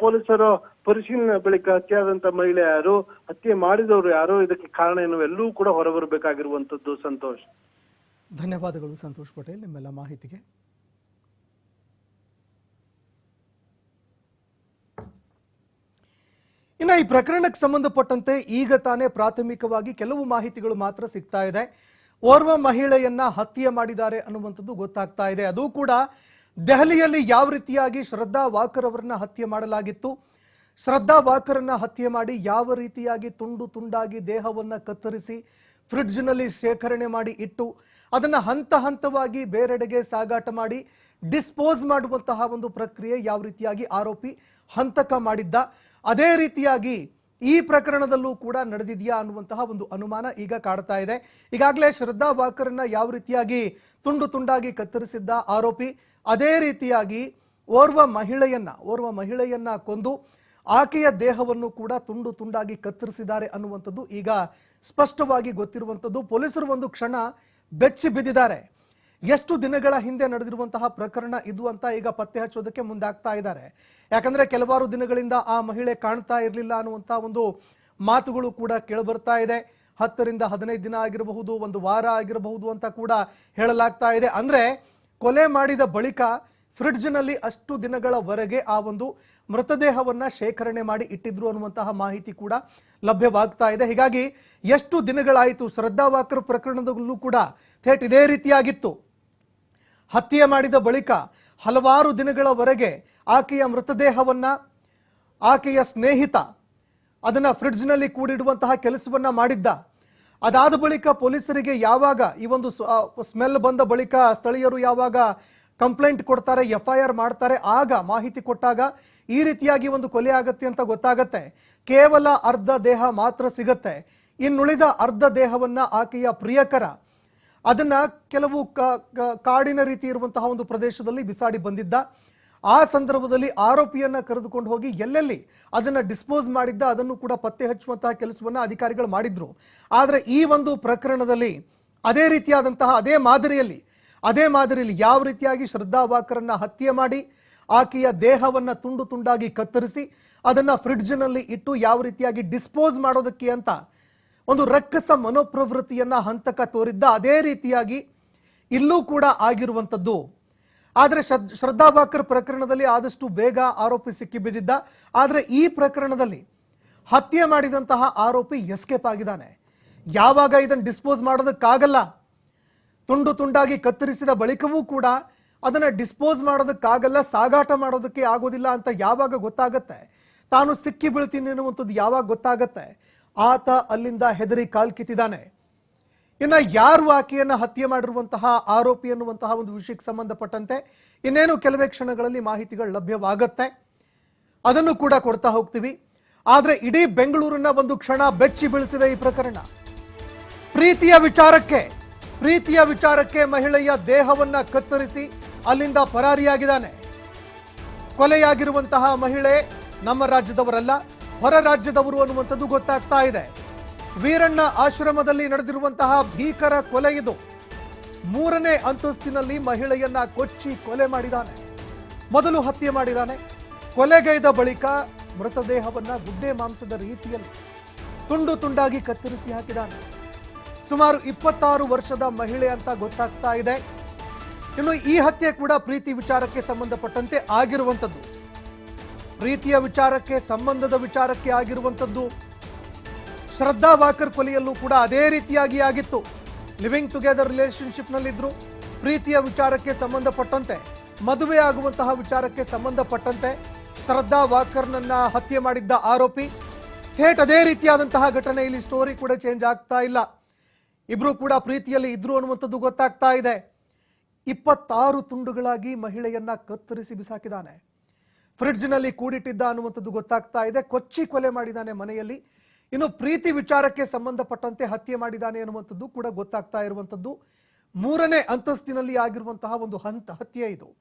B: ಪೊಲೀಸರು ಪರಿಶೀಲನೆ ಬಳಿಕ ಹತ್ಯೆ ಆದಂತ ಮಹಿಳೆ ಯಾರು, ಹತ್ಯೆ ಮಾಡಿದವರು ಯಾರು, ಇದಕ್ಕೆ ಕಾರಣ ಏನು ಎಲ್ಲವೂ ಕೂಡ ಹೊರಬರಬೇಕಾಗಿರುವಂತದ್ದು ಸಂತೋಷ್.
A: ಧನ್ಯವಾದಗಳು ಸಂತೋಷ್ ಪಟೇಲ್ ನಿಮ್ಮೆಲ್ಲ ಮಾಹಿತಿಗೆ. ಇನ್ನು ಈ ಪ್ರಕರಣಕ್ಕೆ ಸಂಬಂಧಪಟ್ಟಂತೆ ಈಗ ತಾನೇ ಪ್ರಾಥಮಿಕವಾಗಿ ಕೆಲವು ಮಾಹಿತಿಗಳು ಮಾತ್ರ ಸಿಗ್ತಾ ಇದೆ. ಓರ್ವ ಮಹಿಳೆಯನ್ನ ಹತ್ಯೆ ಮಾಡಿದ್ದಾರೆ ಅನ್ನುವಂಥದ್ದು ಗೊತ್ತಾಗ್ತಾ ಇದೆ. ಅದು ಕೂಡ ದೆಹಲಿಯಲ್ಲಿ ಯಾವ ರೀತಿಯಾಗಿ ಶ್ರದ್ಧಾ ವಾಕರ್ ಅವರನ್ನ ಹತ್ಯೆ ಮಾಡಲಾಗಿತ್ತು? ಶ್ರದ್ಧಾ ವಾಕರನ್ನ ಹತ್ಯೆ ಮಾಡಿ ಯಾವ ರೀತಿಯಾಗಿ ತುಂಡು ತುಂಡಾಗಿ ದೇಹವನ್ನ ಕತ್ತರಿಸಿ ಫ್ರಿಡ್ಜ್ನಲ್ಲಿ ಶೇಖರಣೆ ಮಾಡಿ ಇಟ್ಟು ಅದನ್ನ ಹಂತ ಹಂತವಾಗಿ ಬೇರೆಡೆಗೆ ಸಾಗಾಟ ಮಾಡಿ ಡಿಸ್ಪೋಸ್ ಮಾಡುವಂತಹ ಒಂದು ಪ್ರಕ್ರಿಯೆ ಯಾವ ರೀತಿಯಾಗಿ ಆರೋಪಿ ಹಂತಕ ಮಾಡಿದ್ದ? ಅದೇ ರೀತಿಯಾಗಿ ಈ ಪ್ರಕರಣದಲ್ಲೂ ಕೂಡ ನಡೆದಿದೆಯಾ ಅನ್ನುವಂತಹ ಒಂದು ಅನುಮಾನ ಈಗ ಕಾಡ್ತಾ ಇದೆ. ಈಗಾಗಲೇ ಶ್ರದ್ಧಾ ವಾಕರ್ನ ಯಾವ ರೀತಿಯಾಗಿ ತುಂಡು ತುಂಡಾಗಿ ಕತ್ತರಿಸಿದ್ದ ಆರೋಪಿ, ಅದೇ ರೀತಿಯಾಗಿ ಓರ್ವ ಮಹಿಳೆಯನ್ನ ಓರ್ವ ಮಹಿಳೆಯನ್ನ ಕೊಂದು ಆಕೆಯ ದೇಹವನ್ನು ಕೂಡ ತುಂಡು ತುಂಡಾಗಿ ಕತ್ತರಿಸಿದ್ದಾರೆ ಅನ್ನುವಂಥದ್ದು ಈಗ ಸ್ಪಷ್ಟವಾಗಿ ಗೊತ್ತಿರುವಂಥದ್ದು. ಪೊಲೀಸರು ಒಂದು ಕ್ಷಣ ಬೆಚ್ಚಿ ಬಿದ್ದಿದ್ದಾರೆ. ಎಷ್ಟು ದಿನಗಳ ಹಿಂದೆ ನಡೆದಿರುವಂತಹ ಪ್ರಕರಣ ಇದು ಅಂತ ಈಗ ಪತ್ತೆ ಹಚ್ಚೋದಕ್ಕೆ ಮುಂದಾಗ್ತಾ ಇದ್ದಾರೆ. ಯಾಕಂದ್ರೆ ಕೆಲವಾರು ದಿನಗಳಿಂದ ಆ ಮಹಿಳೆ ಕಾಣ್ತಾ ಇರಲಿಲ್ಲ ಅನ್ನುವಂತ ಒಂದು ಮಾತುಗಳು ಕೂಡ ಕೇಳಬರ್ತಾ ಇದೆ. ಹತ್ತರಿಂದ ಹದಿನೈದು ದಿನ ಆಗಿರಬಹುದು, ಒಂದು ವಾರ ಆಗಿರಬಹುದು ಅಂತ ಕೂಡ ಹೇಳಲಾಗ್ತಾ ಇದೆ. ಅಂದ್ರೆ ಕೊಲೆ ಮಾಡಿದ ಬಳಿಕ ಫ್ರಿಡ್ಜ್ನಲ್ಲಿ ಅಷ್ಟು ದಿನಗಳವರೆಗೆ ಆ ಒಂದು ಮೃತದೇಹವನ್ನ ಶೇಖರಣೆ ಮಾಡಿ ಇಟ್ಟಿದ್ರು ಅನ್ನುವಂತಹ ಮಾಹಿತಿ ಕೂಡ ಲಭ್ಯವಾಗ್ತಾ ಇದೆ. ಹೀಗಾಗಿ ಎಷ್ಟು ದಿನಗಳಾಯಿತು ಶ್ರದ್ಧಾ ವಾಕರ್ ಪ್ರಕರಣದಲ್ಲೂ ಕೂಡ ಥೇಟ್ ಇದೇ ರೀತಿಯಾಗಿತ್ತು. ಹತ್ಯೆ ಮಾಡಿದ ಬಳಿಕ ಹಲವಾರು ದಿನಗಳವರೆಗೆ ಆಕೆಯ ಮೃತದೇಹವನ್ನ ಆಕೆಯ ಸ್ನೇಹಿತ ಅದನ್ನು ಫ್ರಿಡ್ಜ್ನಲ್ಲಿ ಕೂಡಿಡುವಂತಹ ಕೆಲಸವನ್ನ ಮಾಡಿದ್ದ. ಅದಾದ ಬಳಿಕ ಪೊಲೀಸರಿಗೆ ಯಾವಾಗ ಈ ಒಂದು ಸ್ಮೆಲ್ ಬಂದ ಬಳಿಕ ಸ್ಥಳೀಯರು ಯಾವಾಗ ಕಂಪ್ಲೇಂಟ್ ಕೊಡ್ತಾರೆ ಎಫ್ ಐ ಆರ್ ಮಾಡ್ತಾರೆ, ಆಗ ಮಾಹಿತಿ ಕೊಟ್ಟಾಗ ಈ ರೀತಿಯಾಗಿ ಒಂದು ಕೊಲೆ ಆಗತ್ತೆ ಅಂತ ಗೊತ್ತಾಗತ್ತೆ. ಕೇವಲ ಅರ್ಧ ದೇಹ ಮಾತ್ರ ಸಿಗತ್ತೆ. ಇನ್ನುಳಿದ ಅರ್ಧ ದೇಹವನ್ನ ಆಕೆಯ ಪ್ರಿಯಕರ. ಅದನ್ನ ಕೆಲವು ಕಾಡಿನ ರೀತಿ ಇರುವಂತಹ ಒಂದು ಪ್ರದೇಶದಲ್ಲಿ ಬಿಸಾಡಿ ಬಂದಿದ್ದ. ಆ ಸಂದರ್ಭದಲ್ಲಿ ಆರೋಪಿಯನ್ನ ಕರೆದುಕೊಂಡು ಹೋಗಿ ಎಲ್ಲೆಲ್ಲಿ ಅದನ್ನ ಡಿಸ್ಪೋಸ್ ಮಾಡಿದ್ದ ಅದನ್ನು ಕೂಡ ಪತ್ತೆ ಹಚ್ಚುವಂತಹ ಕೆಲಸವನ್ನ ಅಧಿಕಾರಿಗಳು ಮಾಡಿದ್ರು. ಆದರೆ ಈ ಒಂದು ಪ್ರಕರಣದಲ್ಲಿ ಅದೇ ರೀತಿಯಾದಂತಹ ಅದೇ ಮಾದರಿಯಲ್ಲಿ ಅದೇ ಮಾದರಿಯಲ್ಲಿ ಯಾವ ರೀತಿಯಾಗಿ ಶ್ರದ್ಧಾ ವಾಕರನ್ನ ಹತ್ಯೆ ಮಾಡಿ ಆಕೆಯ ದೇಹವನ್ನ ತುಂಡು ತುಂಡಾಗಿ ಕತ್ತರಿಸಿ ಅದನ್ನ ಫ್ರಿಡ್ಜ್ನಲ್ಲಿ ಇಟ್ಟು ಯಾವ ರೀತಿಯಾಗಿ ಡಿಸ್ಪೋಸ್ ಮಾಡೋದಕ್ಕೆ ಅಂತ ಒಂದು ರಕ್ಕಸ ಮನೋಪ್ರವೃತ್ತಿಯನ್ನ ಹಂತಕ ತೋರಿದ್ದ ಅದೇ ರೀತಿಯಾಗಿ ಇಲ್ಲೂ ಕೂಡ ಆಗಿರುವಂಥದ್ದು. ಆದರೆ ಶ್ರದ್- ಶ್ರದ್ಧಾ ಬಾಕರ್ ಪ್ರಕರಣದಲ್ಲಿ ಆದಷ್ಟು ಬೇಗ ಆರೋಪಿ ಸಿಕ್ಕಿ ಬಿದ್ದಿದ್ದ ಆದರೆ ಈ ಪ್ರಕರಣದಲ್ಲಿ ಹತ್ಯೆ ಮಾಡಿದಂತಹ ಆರೋಪಿ ಎಸ್ಕೇಪ್ ಆಗಿದ್ದಾನೆ. ಯಾವಾಗ ಇದನ್ನು ಡಿಸ್ಪೋಸ್ ಮಾಡೋದಕ್ಕಾಗಲ್ಲ? ತುಂಡು ತುಂಡಾಗಿ ಕತ್ತರಿಸಿದ ಬಳಿಕವೂ ಕೂಡ ಅದನ್ನು ಡಿಸ್ಪೋಸ್ ಮಾಡೋದಕ್ಕಾಗಲ್ಲ, ಸಾಗಾಟ ಮಾಡೋದಕ್ಕೆ ಆಗೋದಿಲ್ಲ ಅಂತ ಯಾವಾಗ ಗೊತ್ತಾಗತ್ತೆ? ತಾನು ಸಿಕ್ಕಿ ಬೀಳ್ತೀನಿ ಅನ್ನುವಂಥದ್ದು ಯಾವಾಗ ಗೊತ್ತಾಗತ್ತೆ? ಆತ ಅಲ್ಲಿಂದ ಹೆದರಿ ಕಾಲ್ ಕಿತ್ತಿದ್ದಾನೆ. ಇನ್ನು ಯಾರು ಆಕೆಯನ್ನು ಹತ್ಯೆ ಮಾಡಿರುವಂತಹ ಆರೋಪಿ ಅನ್ನುವಂತಹ ಒಂದು ವಿಷಯಕ್ಕೆ ಸಂಬಂಧಪಟ್ಟಂತೆ ಇನ್ನೇನು ಕೆಲವೇ ಕ್ಷಣಗಳಲ್ಲಿ ಮಾಹಿತಿಗಳು ಲಭ್ಯವಾಗತ್ತೆ. ಅದನ್ನು ಕೂಡ ಕೊಡ್ತಾ ಹೋಗ್ತೀವಿ. ಆದರೆ ಇಡೀ ಬೆಂಗಳೂರನ್ನ ಒಂದು ಕ್ಷಣ ಬೆಚ್ಚಿ ಬೀಳಿಸಿದೆ ಈ ಪ್ರಕರಣ. ಪ್ರೀತಿಯ ವಿಚಾರಕ್ಕೆ ಪ್ರೀತಿಯ ವಿಚಾರಕ್ಕೆ ಮಹಿಳೆಯ ದೇಹವನ್ನ ಕತ್ತರಿಸಿ ಅಲ್ಲಿಂದ ಪರಾರಿಯಾಗಿದ್ದಾನೆ. ಕೊಲೆಯಾಗಿರುವಂತಹ ಮಹಿಳೆ ನಮ್ಮ ರಾಜ್ಯದವರಲ್ಲ, ಹೊರ ರಾಜ್ಯದವರು ಅನ್ನುವಂಥದ್ದು ಗೊತ್ತಾಗ್ತಾ ಇದೆ. ವೀರಣ್ಣ ಆಶ್ರಮದಲ್ಲಿ ನಡೆದಿರುವಂತಹ ಭೀಕರ ಕೊಲೆ ಇದು. ಮೂರನೇ ಅಂತಸ್ತಿನಲ್ಲಿ ಮಹಿಳೆಯನ್ನ ಕೊಚ್ಚಿ ಕೊಲೆ ಮಾಡಿದ್ದಾನೆ. ಮೊದಲು ಹತ್ಯೆ ಮಾಡಿದ್ದಾನೆ. ಕೊಲೆಗೈದ ಬಳಿಕ ಮೃತದೇಹವನ್ನ ಗುಡ್ಡೆ ಮಾಂಸದ ರೀತಿಯಲ್ಲಿ ತುಂಡು ತುಂಡಾಗಿ ಕತ್ತರಿಸಿ ಹಾಕಿದ್ದಾನೆ. ಸುಮಾರು ಇಪ್ಪತ್ತಾರು ವರ್ಷದ ಮಹಿಳೆ ಅಂತ ಗೊತ್ತಾಗ್ತಾ ಇದೆ. ಇನ್ನು ಈ ಹತ್ಯೆ ಕೂಡ ಪ್ರೀತಿ ವಿಚಾರಕ್ಕೆ ಸಂಬಂಧಪಟ್ಟಂತೆ ಆಗಿರುವಂಥದ್ದು. ಪ್ರೀತಿಯ ವಿಚಾರಕ್ಕೆ, ಸಂಬಂಧದ ವಿಚಾರಕ್ಕೆ ಆಗಿರುವಂಥದ್ದು. ಶ್ರದ್ಧಾ ವಾಕರ್ ಕೊಲೆಯಲ್ಲೂ ಕೂಡ ಅದೇ ರೀತಿಯಾಗಿ ಆಗಿತ್ತು. ಲಿವಿಂಗ್ ಟುಗೆದರ್ ರಿಲೇಶನ್ಶಿಪ್ನಲ್ಲಿದ್ದರು ಪ್ರೀತಿಯ ವಿಚಾರಕ್ಕೆ ಸಂಬಂಧಪಟ್ಟಂತೆ, ಮದುವೆ ಆಗುವಂತಹ ವಿಚಾರಕ್ಕೆ ಸಂಬಂಧಪಟ್ಟಂತೆ ಶ್ರದ್ಧಾ ವಾಕರ್ನನ್ನ ಹತ್ಯೆ ಮಾಡಿದ್ದ ಆರೋಪಿ. ಥೇಟ್ ಅದೇ ರೀತಿಯಾದಂತಹ ಘಟನೆ ಇಲ್ಲಿ ಸ್ಟೋರಿ ಕೂಡ ಚೇಂಜ್ ಆಗ್ತಾ ಇಲ್ಲ. ಇಬ್ರು ಕೂಡ ಪ್ರೀತಿಯಲ್ಲಿ ಇದ್ರು ಅನ್ನುವಂಥದ್ದು ಗೊತ್ತಾಗ್ತಾ ಇದೆ. ಇಪ್ಪತ್ತಾರು ತುಂಡುಗಳಾಗಿ ಮಹಿಳೆಯನ್ನ ಕತ್ತರಿಸಿ ಬಿಸಾಕಿದ್ದಾನೆ. ಫ್ರಿಡ್ಜ್ನಲ್ಲಿ ಕೂಡಿಟ್ಟಿದ್ದ ಅನ್ನುವಂಥದ್ದು ಗೊತ್ತಾಗ್ತಾ ಇದೆ. ಕೊಚ್ಚಿ ಕೊಲೆ ಮಾಡಿದ್ದಾನೆ ಮನೆಯಲ್ಲಿ. ಇನ್ನು ಪ್ರೀತಿ ವಿಚಾರಕ್ಕೆ ಸಂಬಂಧಪಟ್ಟಂತೆ ಹತ್ಯೆ ಮಾಡಿದ್ದಾನೆ ಅನ್ನುವಂಥದ್ದು ಕೂಡ ಗೊತ್ತಾಗ್ತಾ ಇರುವಂಥದ್ದು. ಮೂರನೇ ಅಂತಸ್ತಿನಲ್ಲಿ ಆಗಿರುವಂತಹ ಒಂದು ಹಂತ, ಹತ್ಯೆ ಇದು.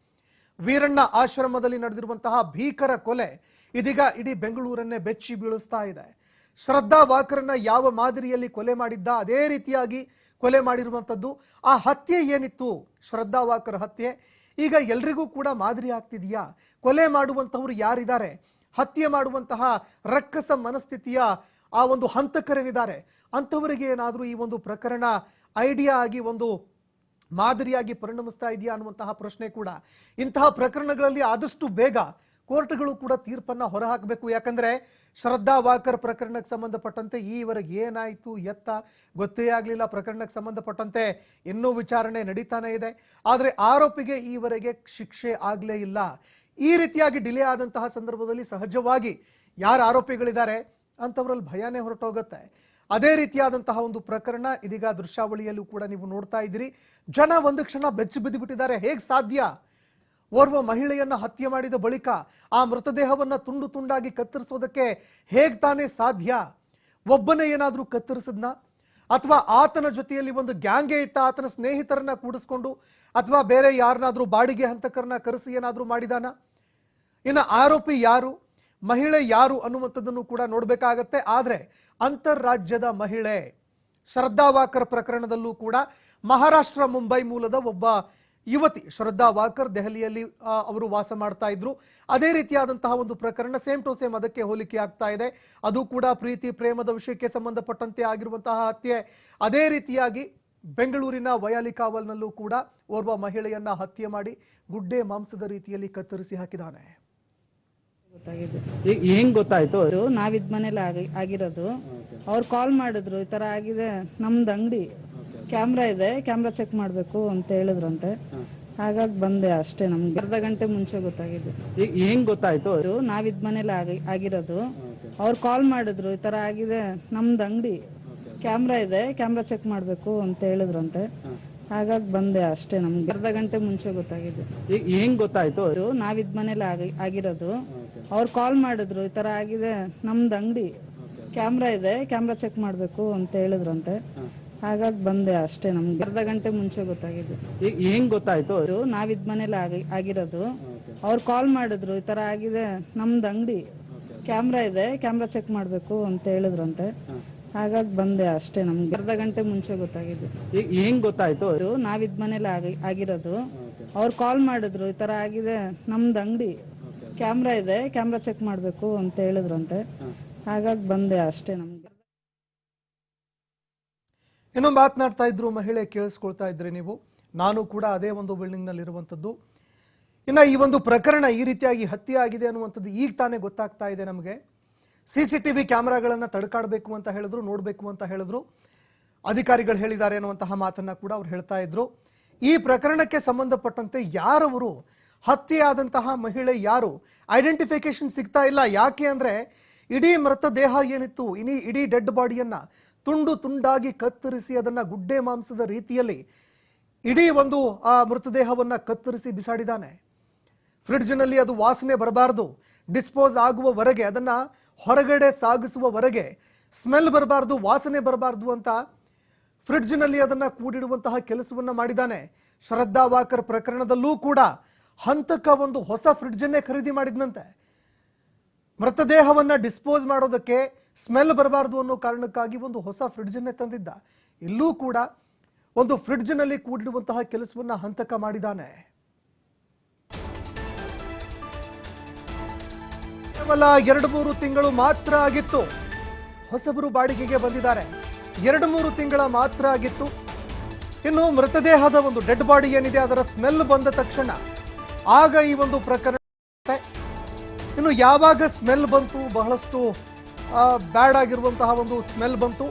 A: ವೀರಣ್ಣ ಆಶ್ರಮದಲ್ಲಿ ನಡೆದಿರುವಂತಹ ಭೀಕರ ಕೊಲೆ ಇದೀಗ ಇಡೀ ಬೆಂಗಳೂರನ್ನೇ ಬೆಚ್ಚಿ ಬೀಳಿಸ್ತಾ ಇದೆ. ಶ್ರದ್ಧಾ ವಾಕರನ್ನ ಯಾವ ಮಾದರಿಯಲ್ಲಿ ಕೊಲೆ ಮಾಡಿದ್ದ, ಅದೇ ರೀತಿಯಾಗಿ ಕೊಲೆ ಮಾಡಿರುವಂಥದ್ದು. ಆ ಹತ್ಯೆ ಏನಿತ್ತು? ಶ್ರದ್ಧಾ ವಾಕರ್ ಹತ್ಯೆ. ಈಗ ಎಲ್ರಿಗೂ ಕೂಡ ಮಾದರಿ ಆಗ್ತಿದೆಯಾ? ಕೊಲೆ ಮಾಡುವಂಥವ್ರು ಯಾರಿದ್ದಾರೆ? ಹತ್ಯೆ ಮಾಡುವಂತಹ ರಕ್ಕಸ ಮನಸ್ಥಿತಿಯ ಆ ಒಂದು ಹಂತಕರೇನಿದ್ದಾರೆ? ಅಂಥವರಿಗೆ ಏನಾದರೂ ಈ ಒಂದು ಪ್ರಕರಣ ಐಡಿಯಾ ಆಗಿ ಒಂದು ಮಾದರಿಯಾಗಿ ಪರಿಣಮಿಸ್ತಾ ಇದೆಯಾ ಅನ್ನುವಂತಹ ಪ್ರಶ್ನೆ ಕೂಡ. ಇಂತಹ ಪ್ರಕರಣಗಳಲ್ಲಿ ಆದಷ್ಟು ಬೇಗ ಕೋರ್ಟ್ಗಳು ಕೂಡ ತೀರ್ಪನ್ನ ಹೊರಹಾಕಬೇಕು. ಯಾಕಂದ್ರೆ ಶ್ರದ್ಧಾ ವಾಕರ್ ಪ್ರಕರಣಕ್ಕೆ ಸಂಬಂಧಪಟ್ಟಂತೆ ಈವರೆಗೆ ಏನಾಯಿತು, ಎತ್ತ? ಗೊತ್ತೇ ಆಗಲಿಲ್ಲ. ಪ್ರಕರಣಕ್ಕೆ ಸಂಬಂಧಪಟ್ಟಂತೆ ಇನ್ನೂ ವಿಚಾರಣೆ ನಡೀತಾನೆ ಇದೆ. ಆದರೆ ಆರೋಪಿಗೆ ಈವರೆಗೆ ಶಿಕ್ಷೆ ಆಗಲೇ ಇಲ್ಲ. ಈ ರೀತಿಯಾಗಿ ಡಿಲೇ ಆದಂತಹ ಸಂದರ್ಭದಲ್ಲಿ ಸಹಜವಾಗಿ ಯಾರು ಆರೋಪಿಗಳಿದ್ದಾರೆ ಅಂಥವ್ರಲ್ಲಿ ಭಯನೇ ಹೊರಟೋಗುತ್ತೆ. ಅದೇ ರೀತಿಯಾದಂತಹ ಒಂದು ಪ್ರಕರಣ ಇದೀಗ ದೃಶ್ಯಾವಳಿಯಲ್ಲೂ ಕೂಡ ನೀವು ನೋಡ್ತಾ ಇದ್ದೀರಿ. ಜನ ಒಂದು ಕ್ಷಣ ಬೆಚ್ಚಿ ಬಿದ್ದುಬಿಟ್ಟಿದ್ದಾರೆ. ಹೇಗೆ ಸಾಧ್ಯ? ಓರ್ವ ಮಹಿಳೆಯನ್ನ ಹತ್ಯೆ ಮಾಡಿದ ಬಳಿಕ ಆ ಮೃತದೇಹವನ್ನ ತುಂಡು ತುಂಡಾಗಿ ಕತ್ತರಿಸೋದಕ್ಕೆ ಹೇಗ್ ತಾನೇ ಸಾಧ್ಯ? ಒಬ್ಬನೇ ಏನಾದರೂ ಕತ್ತರಿಸಿದ್ನ? ಅಥವಾ ಆತನ ಜೊತೆಯಲ್ಲಿ ಒಂದು ಗ್ಯಾಂಗೆ ಇತ್ತ ಆತನ ಸ್ನೇಹಿತರನ್ನ ಕೂಡಿಸ್ಕೊಂಡು ಅಥವಾ ಬೇರೆ ಯಾರನ್ನಾದ್ರೂ ಬಾಡಿಗೆ ಹಂತಕರನ್ನ ಕರೆಸಿ ಏನಾದರೂ ಮಾಡಿದಾನ? ಇನ್ನು ಆರೋಪಿ ಯಾರು? ಮಹಿಳೆ ಯಾರು ಅನ್ನುವಂಥದ್ದನ್ನು ಕೂಡ ನೋಡಬೇಕಾಗತ್ತೆ. ಆದರೆ ಅಂತರ್ರಾಜ್ಯದ ಮಹಿಳೆ ಶ್ರದ್ಧಾ ವಾಕರ್ ಪ್ರಕರಣದಲ್ಲೂ ಕೂಡ ಮಹಾರಾಷ್ಟ್ರ, ಮುಂಬೈ ಮೂಲದ ಒಬ್ಬ ಯುವತಿ ಶ್ರದ್ಧಾ ವಾಕರ್ ದೆಹಲಿಯಲ್ಲಿ ಅವರು ವಾಸ ಮಾಡ್ತಾ ಇದ್ರು. ಅದೇ ರೀತಿಯಾದಂತಹ ಒಂದು ಪ್ರಕರಣ ಸೇಮ್ ಟು ಸೇಮ್ ಅದಕ್ಕೆ ಹೋಲಿಕೆ ಆಗ್ತಾ ಇದೆ. ಅದು ಕೂಡ ಪ್ರೀತಿ ಪ್ರೇಮದ ವಿಷಯಕ್ಕೆ ಸಂಬಂಧಪಟ್ಟಂತೆ ಆಗಿರುವಂತಹ ಹತ್ಯೆ. ಅದೇ ರೀತಿಯಾಗಿ ಬೆಂಗಳೂರಿನ ವಯಾಲಿ ಕಾವಲ್ನಲ್ಲೂ ಕೂಡ ಓರ್ವ ಮಹಿಳೆಯನ್ನ ಹತ್ಯೆ ಮಾಡಿ ಗುಡ್ಡೆ ಮಾಂಸದ ರೀತಿಯಲ್ಲಿ ಕತ್ತರಿಸಿ ಹಾಕಿದ್ದಾನೆ.
C: ಹೆಂಗ್ ಗೊತ್ತಾಯ್ತು?
D: ಅದು ನಾವಿದ್ ಮನೇಲಿ ಆಗಿ ಆಗಿರೋದು. ಅವ್ರು ಕಾಲ್ ಮಾಡಿದ್ರು ಈ ತರ ಆಗಿದೆ ನಮ್ದು ಅಂಗಡಿ. ಕ್ಯಾಮ್ರಾ ಇದೆ ಕ್ಯಾಮ್ರಾ ಚೆಕ್ ಮಾಡ್ಬೇಕು ಅಂತ ಹೇಳಿದ್ರಂತೆ. ಹಾಗಾಗಿ ಬಂದೆ ಅಷ್ಟೇ ನಮ್ಗೆ. ಅರ್ಧ ಗಂಟೆ ಮುಂಚೆ ಗೊತ್ತಾಗಿದೆ.
C: ಈಗ ಹೆಂಗ್ ಗೊತ್ತಾಯ್ತು?
D: ಅದು ನಾವಿದ್ ಮನೇಲಿ ಆಗಿ ಆಗಿರೋದು. ಅವ್ರು ಕಾಲ್ ಮಾಡಿದ್ರು ಈ ತರ ಆಗಿದೆ. ನಮ್ದು ಅಂಗಡಿ. ಕ್ಯಾಮ್ರಾ ಇದೆ ಕ್ಯಾಮ್ರಾ ಚೆಕ್ ಮಾಡ್ಬೇಕು ಅಂತ ಹೇಳಿದ್ರಂತೆ. ಹಾಗಾಗಿ ಬಂದೆ ಅಷ್ಟೇ ನಮ್ಗೆ. ಅರ್ಧ ಗಂಟೆ ಮುಂಚೆ ಗೊತ್ತಾಗಿದೆ.
C: ಈಗ ಹೆಂಗ್ ಗೊತ್ತಾಯ್ತು?
D: ಅದು ನಾವಿದ್ ಮನೇಲಿ ಆಗಿ ಆಗಿರೋದು. ಅವ್ರು ಕಾಲ್ ಮಾಡಿದ್ರು ಈ ತರ ಆಗಿದೆ. ನಮ್ದು ಅಂಗಡಿ. ಕ್ಯಾಮ್ರಾ ಇದೆ ಕ್ಯಾಮ್ರಾ ಚೆಕ್ ಮಾಡ್ಬೇಕು ಅಂತ ಹೇಳಿದ್ರಂತೆ. ಹಾಗಾಗಿ ಬಂದೆ ಅಷ್ಟೇ ನಮ್ಗೆ. ಅರ್ಧ ಗಂಟೆ ಮುಂಚೆ ಗೊತ್ತಾಗಿದೆ
C: ಈಗ ಹೆಂಗ್ ಗೊತ್ತಾಯ್ತು?
D: ಅದು ನಾವಿದ್ ಮನೇಲಿ ಆಗಿ ಆಗಿರೋದು. ಅವ್ರು ಕಾಲ್ ಮಾಡಿದ್ರು ಈ ತರ ಆಗಿದೆ. ನಮ್ದು ಅಂಗಡಿ. ಕ್ಯಾಮ್ರಾ ಇದೆ ಕ್ಯಾಮ್ರಾ ಚೆಕ್ ಮಾಡ್ಬೇಕು ಅಂತ ಹೇಳಿದ್ರಂತೆ. ಹಾಗಾಗಿ ಬಂದೆ ಅಷ್ಟೇ ನಮ್ಗೆ. ಅರ್ಧ ಗಂಟೆ ಮುಂಚೆ ಗೊತ್ತಾಗಿದೆ
C: ಈಗ ಹೆಂಗ್ ಗೊತ್ತಾಯ್ತು?
D: ಅದು ನಾವಿದ್ ಮನೇಲಿ ಆಗಿ ಆಗಿರೋದು. ಅವ್ರು ಕಾಲ್ ಮಾಡಿದ್ರು ಈ ತರ ಆಗಿದೆ. ನಮ್ದು ಅಂಗಡಿ. ಕ್ಯಾಮ್ರಾ ಇದೆ ಕ್ಯಾಮ್ರಾ ಚೆಕ್ ಮಾಡ್ಬೇಕು ಅಂತ ಹೇಳಿದ್ರಂತೆ. ಹಾಗಾಗಿ ಬಂದೆ ಅಷ್ಟೇ ನಮ್ಗೆ.
A: ಏನೋ ಮಾತನಾಡ್ತಾ ಇದ್ರು ಮಹಿಳೆ ಕೇಳಿಸ್ಕೊಳ್ತಾ ಇದ್ರಿ ನೀವು. ನಾನು ಕೂಡ ಅದೇ ಒಂದು ಬಿಲ್ಡಿಂಗ್ನಲ್ಲಿ ಇರುವಂತದ್ದು. ಇನ್ನು ಈ ಒಂದು ಪ್ರಕರಣ ಈ ರೀತಿಯಾಗಿ ಹತ್ಯೆ ಆಗಿದೆ ಅನ್ನುವಂಥದ್ದು ಈಗ ತಾನೇ ಗೊತ್ತಾಗ್ತಾ ಇದೆ ನಮಗೆ. ಸಿ ಸಿ ಟಿ ವಿ ಕ್ಯಾಮ್ರಾಗಳನ್ನು ತಡ್ಕಾಡಬೇಕು ಅಂತ ಹೇಳಿದ್ರು, ನೋಡಬೇಕು ಅಂತ ಹೇಳಿದ್ರು. ಅಧಿಕಾರಿಗಳು ಹೇಳಿದ್ದಾರೆ ಅನ್ನುವಂತಹ ಮಾತನ್ನ ಕೂಡ ಅವ್ರು ಹೇಳ್ತಾ ಇದ್ರು. ಈ ಪ್ರಕರಣಕ್ಕೆ ಸಂಬಂಧಪಟ್ಟಂತೆ ಯಾರವರು ಹತ್ಯೆಯಾದಂತಹ ಮಹಿಳೆ ಯಾರು? ಐಡೆಂಟಿಫಿಕೇಶನ್ ಸಿಗ್ತಾ ಇಲ್ಲ. ಯಾಕೆ ಅಂದ್ರೆ ಇಡೀ ಮೃತದೇಹ ಏನಿತ್ತು? ಇನಿ ಇಡೀ ಡೆಡ್ ಬಾಡಿಯನ್ನ ತುಂಡು ತುಂಡಾಗಿ ಕತ್ತರಿಸಿ ಅದನ್ನು ಗುಡ್ಡೆ ಮಾಂಸದ ರೀತಿಯಲ್ಲಿ ಇಡೀ ಒಂದು ಆ ಮೃತದೇಹವನ್ನು ಕತ್ತರಿಸಿ ಬಿಸಾಡಿದಾನೆ ಫ್ರಿಡ್ಜ್ನಲ್ಲಿ ಅದು ವಾಸನೆ ಬರಬಾರ್ದು. ಡಿಸ್ಪೋಸ್ ಆಗುವವರೆಗೆ, ಅದನ್ನು ಹೊರಗಡೆ ಸಾಗಿಸುವವರೆಗೆ ಸ್ಮೆಲ್ ಬರಬಾರ್ದು, ವಾಸನೆ ಬರಬಾರ್ದು ಅಂತ ಫ್ರಿಡ್ಜ್ನಲ್ಲಿ ಅದನ್ನು ಕೂಡಿಡುವಂತಹ ಕೆಲಸವನ್ನು ಮಾಡಿದ್ದಾನೆ. ಶ್ರದ್ಧಾ ವಾಕರ್ ಪ್ರಕರಣದಲ್ಲೂ ಕೂಡ ಹಂತಕ ಒಂದು ಹೊಸ ಫ್ರಿಡ್ಜನ್ನೇ ಖರೀದಿ ಮಾಡಿದ್ನಂತೆ. ಮೃತದೇಹವನ್ನ ಡಿಸ್ಪೋಸ್ ಮಾಡೋದಕ್ಕೆ ಸ್ಮೆಲ್ ಬರಬಾರ್ದು ಅನ್ನೋ ಕಾರಣಕ್ಕಾಗಿ ಒಂದು ಹೊಸ ಫ್ರಿಡ್ಜನ್ನೇ ತಂದಿದ್ದ. ಇಲ್ಲೂ ಕೂಡ ಒಂದು ಫ್ರಿಡ್ಜ್ನಲ್ಲಿ ಕೂಡಿಡುವಂತಹ ಕೆಲಸವನ್ನ ಹಂತಕ ಮಾಡಿದ್ದಾನೆ. ಕೇವಲ ಎರಡು ಮೂರು ತಿಂಗಳು ಮಾತ್ರ ಆಗಿತ್ತು. ಹೊಸಬರು ಬಾಡಿಗೆಗೆ ಬಂದಿದ್ದಾರೆ. ಎರಡು ಮೂರು ತಿಂಗಳ ಮಾತ್ರ ಆಗಿತ್ತು. ಇನ್ನು ಮೃತದೇಹದ ಒಂದು ಡೆಡ್ ಬಾಡಿ ಏನಿದೆ ಅದರ ಸ್ಮೆಲ್ ಬಂದ ತಕ್ಷಣ ಆಗ ಈ ಒಂದು ಪ್ರಕರಣ. ಇನ್ನು ಯಾವಾಗ ಸ್ಮೆಲ್ ಬಂತು? ಬಹಳಷ್ಟು ಬ್ಯಾಡ್ ಆಗಿರುವಂತಹ ಒಂದು ಸ್ಮೆಲ್ ಬಂತು.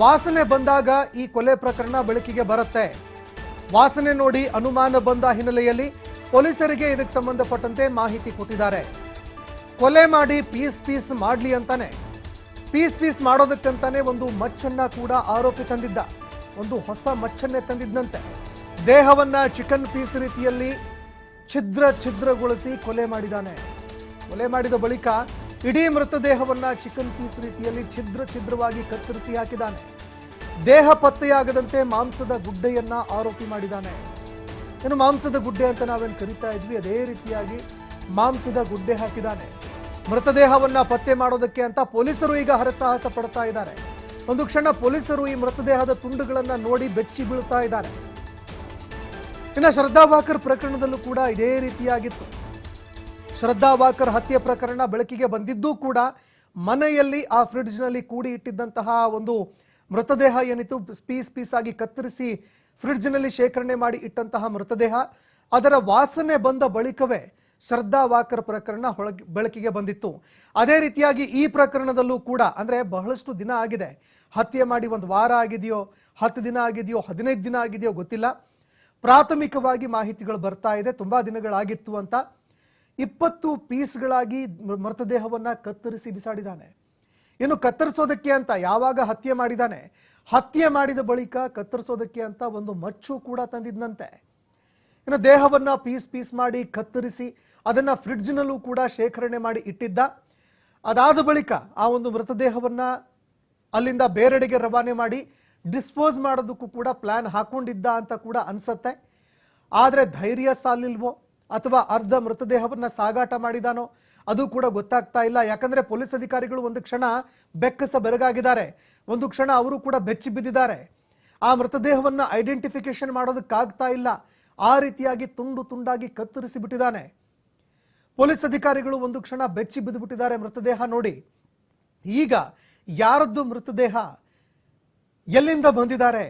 A: ವಾಸನೆ ಬಂದಾಗ ಈ ಕೊಲೆ ಪ್ರಕರಣ ಬೆಳಕಿಗೆ ಬರುತ್ತೆ. ವಾಸನೆ ನೋಡಿ ಅನುಮಾನ ಬಂದ ಹಿನ್ನೆಲೆಯಲ್ಲಿ ಪೊಲೀಸರಿಗೆ ಇದಕ್ಕೆ ಸಂಬಂಧಪಟ್ಟಂತೆ ಮಾಹಿತಿ ಕೊಟ್ಟಿದ್ದಾರೆ. ಕೊಲೆ ಮಾಡಿ ಪೀಸ್ ಪೀಸ್ ಮಾಡಲಿ ಅಂತಾನೆ. ಪೀಸ್ ಪೀಸ್ ಮಾಡೋದಕ್ಕಂತಾನೆ ಒಂದು ಮಚ್ಚನ್ನ ಕೂಡ ಆರೋಪಿ ತಂದಿದ್ದ. ಒಂದು ಹೊಸ ಮಚ್ಚನ್ನೇ ತಂದಿದ್ದಂತೆ ದೇಹವನ್ನ ಚಿಕನ್ ಪೀಸ್ ರೀತಿಯಲ್ಲಿ ಛಿದ್ರ ಛಿದ್ರಗೊಳಿಸಿ ಕೊಲೆ ಮಾಡಿದ್ದಾನೆ ಕೊಲೆ ಮಾಡಿದ ಬಳಿಕ ಇಡೀ ಮೃತದೇಹವನ್ನ ಚಿಕನ್ ಪೀಸ್ ರೀತಿಯಲ್ಲಿ ಛಿದ್ರ ಛಿದ್ರವಾಗಿ ಕತ್ತರಿಸಿ ಹಾಕಿದ್ದಾನೆ. ದೇಹ ಪತ್ತೆಯಾಗದಂತೆ ಮಾಂಸದ ಗುಡ್ಡೆಯನ್ನ ಆರೋಪಿ ಮಾಡಿದ್ದಾನೆ. ಏನು ಮಾಂಸದ ಗುಡ್ಡೆ ಅಂತ ನಾವೇನು ಕರಿತಾ ಇದ್ವಿ, ಅದೇ ರೀತಿಯಾಗಿ ಮಾಂಸದ ಗುಡ್ಡೆ ಹಾಕಿದ್ದಾನೆ. ಮೃತದೇಹವನ್ನ ಪತ್ತೆ ಮಾಡೋದಕ್ಕೆ ಅಂತ ಪೊಲೀಸರು ಈಗ ಹರಸಾಹಸ ಪಡ್ತಾ ಇದ್ದಾರೆ. ಒಂದು ಕ್ಷಣ ಪೊಲೀಸರು ಈ ಮೃತದೇಹದ ತುಂಡುಗಳನ್ನ ನೋಡಿ ಬೆಚ್ಚಿ ಬೀಳ್ತಾ ಇದ್ದಾರೆ. ಇನ್ನು ಶ್ರದ್ಧಾ ವಾಕರ್ ಪ್ರಕರಣದಲ್ಲೂ ಕೂಡ ಇದೇ ರೀತಿಯಾಗಿತ್ತು. ಶ್ರದ್ಧಾ ವಾಕರ್ ಹತ್ಯೆ ಪ್ರಕರಣ ಬೆಳಕಿಗೆ ಬಂದಿದ್ದೂ ಕೂಡ ಮನೆಯಲ್ಲಿ ಆ ಫ್ರಿಡ್ಜ್ನಲ್ಲಿ ಕೂಡಿ ಇಟ್ಟಿದ್ದಂತಹ ಒಂದು ಮೃತದೇಹ ಏನಿತ್ತು, ಪೀಸ್ ಪೀಸ್ ಆಗಿ ಕತ್ತರಿಸಿ ಫ್ರಿಡ್ಜ್ನಲ್ಲಿ ಶೇಖರಣೆ ಮಾಡಿ ಇಟ್ಟಂತಹ ಮೃತದೇಹ. ಅದರ ವಾಸನೆ ಬಂದ ಬಳಿಕವೇ ಶ್ರದ್ಧಾ ವಾಕರ್ ಪ್ರಕರಣ ಹೊಳಗೆ, ಬೆಳಕಿಗೆ ಬಂದಿತ್ತು. ಅದೇ ರೀತಿಯಾಗಿ ಈ ಪ್ರಕರಣದಲ್ಲೂ ಕೂಡ, ಅಂದ್ರೆ ಬಹಳಷ್ಟು ದಿನ ಆಗಿದೆ. ಹತ್ಯೆ ಮಾಡಿ ಒಂದು ವಾರ ಆಗಿದೆಯೋ, ಹತ್ತು ದಿನ ಆಗಿದೆಯೋ, ಹದಿನೈದು ದಿನ ಆಗಿದೆಯೋ ಗೊತ್ತಿಲ್ಲ. ಪ್ರಾಥಮಿಕವಾಗಿ ಮಾಹಿತಿಗಳು ಬರ್ತಾ ಇದೆ, ತುಂಬಾ ದಿನಗಳಾಗಿತ್ತು ಅಂತ. ಇಪ್ಪತ್ತು ಪೀಸ್ಗಳಾಗಿ ಮೃತದೇಹವನ್ನು ಕತ್ತರಿಸಿ ಬಿಸಾಡಿದಾನೆ. ಇನ್ನು ಕತ್ತರಿಸೋದಕ್ಕೆ ಅಂತ ಯಾವಾಗ ಹತ್ಯೆ ಮಾಡಿದಾನೆ? ಹತ್ಯೆ ಮಾಡಿದ ಬಳಿಕ ಕತ್ತರಿಸೋದಕ್ಕೆ ಅಂತ ಒಂದು ಮಚ್ಚು ಕೂಡ ತಂದಿದ್ನಂತೆ. ಇನ್ನು ದೇಹವನ್ನ ಪೀಸ್ ಪೀಸ್ ಮಾಡಿ ಕತ್ತರಿಸಿ ಅದನ್ನ ಫ್ರಿಡ್ಜ್ನಲ್ಲೂ ಕೂಡ ಶೇಖರಣೆ ಮಾಡಿ ಇಟ್ಟಿದ್ದ. ಅದಾದ ಬಳಿಕ ಆ ಒಂದು ಮೃತದೇಹವನ್ನ ಅಲ್ಲಿಂದ ಬೇರೆಡೆಗೆ ರವಾನೆ ಮಾಡಿ ಡಿಸ್ಪೋಸ್ ಮಾಡೋದಕ್ಕೂ ಕೂಡ ಪ್ಲಾನ್ ಹಾಕೊಂಡಿದ್ದ ಅಂತ ಕೂಡ ಅನ್ಸತ್ತೆ. ಆದರೆ ಧೈರ್ಯ ಸಾಲಿಲ್ವೋ? ಅಥವಾ ಅರ್ಧ ಮೃತದೇಹವನ್ನ ಸಾಗಾಟ ಮಾಡಿದಾನೋ, ಅದು ಕೂಡ ಗೊತ್ತಾಗ್ತಾ ಇಲ್ಲ. ಯಾಕಂದ್ರೆ ಪೊಲೀಸ್ ಅಧಿಕಾರಿಗಳು ಒಂದು ಕ್ಷಣ ಬೆಕ್ಕಸ ಬೆರಗಾಗಿದ್ದಾರೆ. ಒಂದು ಕ್ಷಣ ಅವರು ಕೂಡ ಬೆಚ್ಚಿ ಬಿದ್ದಿದ್ದಾರೆ. ಆ ಮೃತದೇಹವನ್ನ ಐಡೆಂಟಿಫಿಕೇಶನ್ ಮಾಡೋದಕ್ಕಾಗ್ತಾ ಇಲ್ಲ. ಆ ರೀತಿಯಾಗಿ ತುಂಡು ತುಂಡಾಗಿ ಕತ್ತರಿಸಿ ಬಿಟ್ಟಿದ್ದಾನೆ. ಪೊಲೀಸ್ ಅಧಿಕಾರಿಗಳು ಒಂದು ಕ್ಷಣ ಬೆಚ್ಚಿ ಬಿದ್ದುಬಿಟ್ಟಿದ್ದಾರೆ ಮೃತದೇಹ ನೋಡಿ. ಈಗ ಯಾರದ್ದು ಮೃತದೇಹ? ಎಲ್ಲಿಂದ ಬಂದಿದ್ದಾರೆ?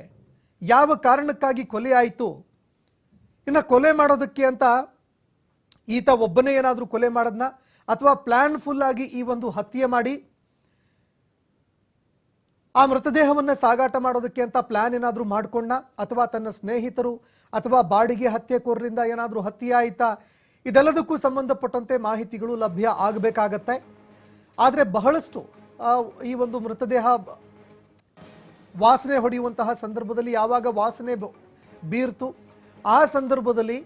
A: ಯಾವ ಕಾರಣಕ್ಕಾಗಿ ಕೊಲೆ ಆಯಿತು? ಇನ್ನು ಕೊಲೆ ಮಾಡೋದಕ್ಕೆ ಅಂತ ಈತ ಒಬ್ಬನೇ ಏನಾದರೂ ಕೊಲೆ ಮಾಡದ್ನ? ಅಥವಾ ಪ್ಲಾನ್ ಫುಲ್ ಆಗಿ ಈ ಒಂದು ಹತ್ಯೆ ಮಾಡಿ ಆ ಮೃತದೇಹವನ್ನ ಸಾಗಾಟ ಮಾಡೋದಕ್ಕೆ ಅಂತ ಪ್ಲಾನ್ ಏನಾದರೂ ಮಾಡ್ಕೊಂಡ ಅಥವಾ ತನ್ನ ಸ್ನೇಹಿತರು ಅಥವಾ ಬಾಡಿಗೆ ಹತ್ಯೆಕೋರರಿಂದ ಏನಾದರೂ ಹತ್ಯೆ ಆಯಿತಾ? ಇದೆಲ್ಲದಕ್ಕೂ ಸಂಬಂಧಪಟ್ಟಂತೆ ಮಾಹಿತಿಗಳು ಲಭ್ಯ ಆಗಬೇಕಾಗತ್ತೆ. ಆದರೆ ಬಹಳಷ್ಟು ಈ ಒಂದು ಮೃತದೇಹ ವಾಸನೆ ಹೊಡೆಯುವಂತಹ ಸಂದರ್ಭದಲ್ಲಿ ಯಾವಾಗ ವಾಸನೆ ಬೀರ್ತು? ಆ ಸಂದರ್ಭದಲ್ಲಿ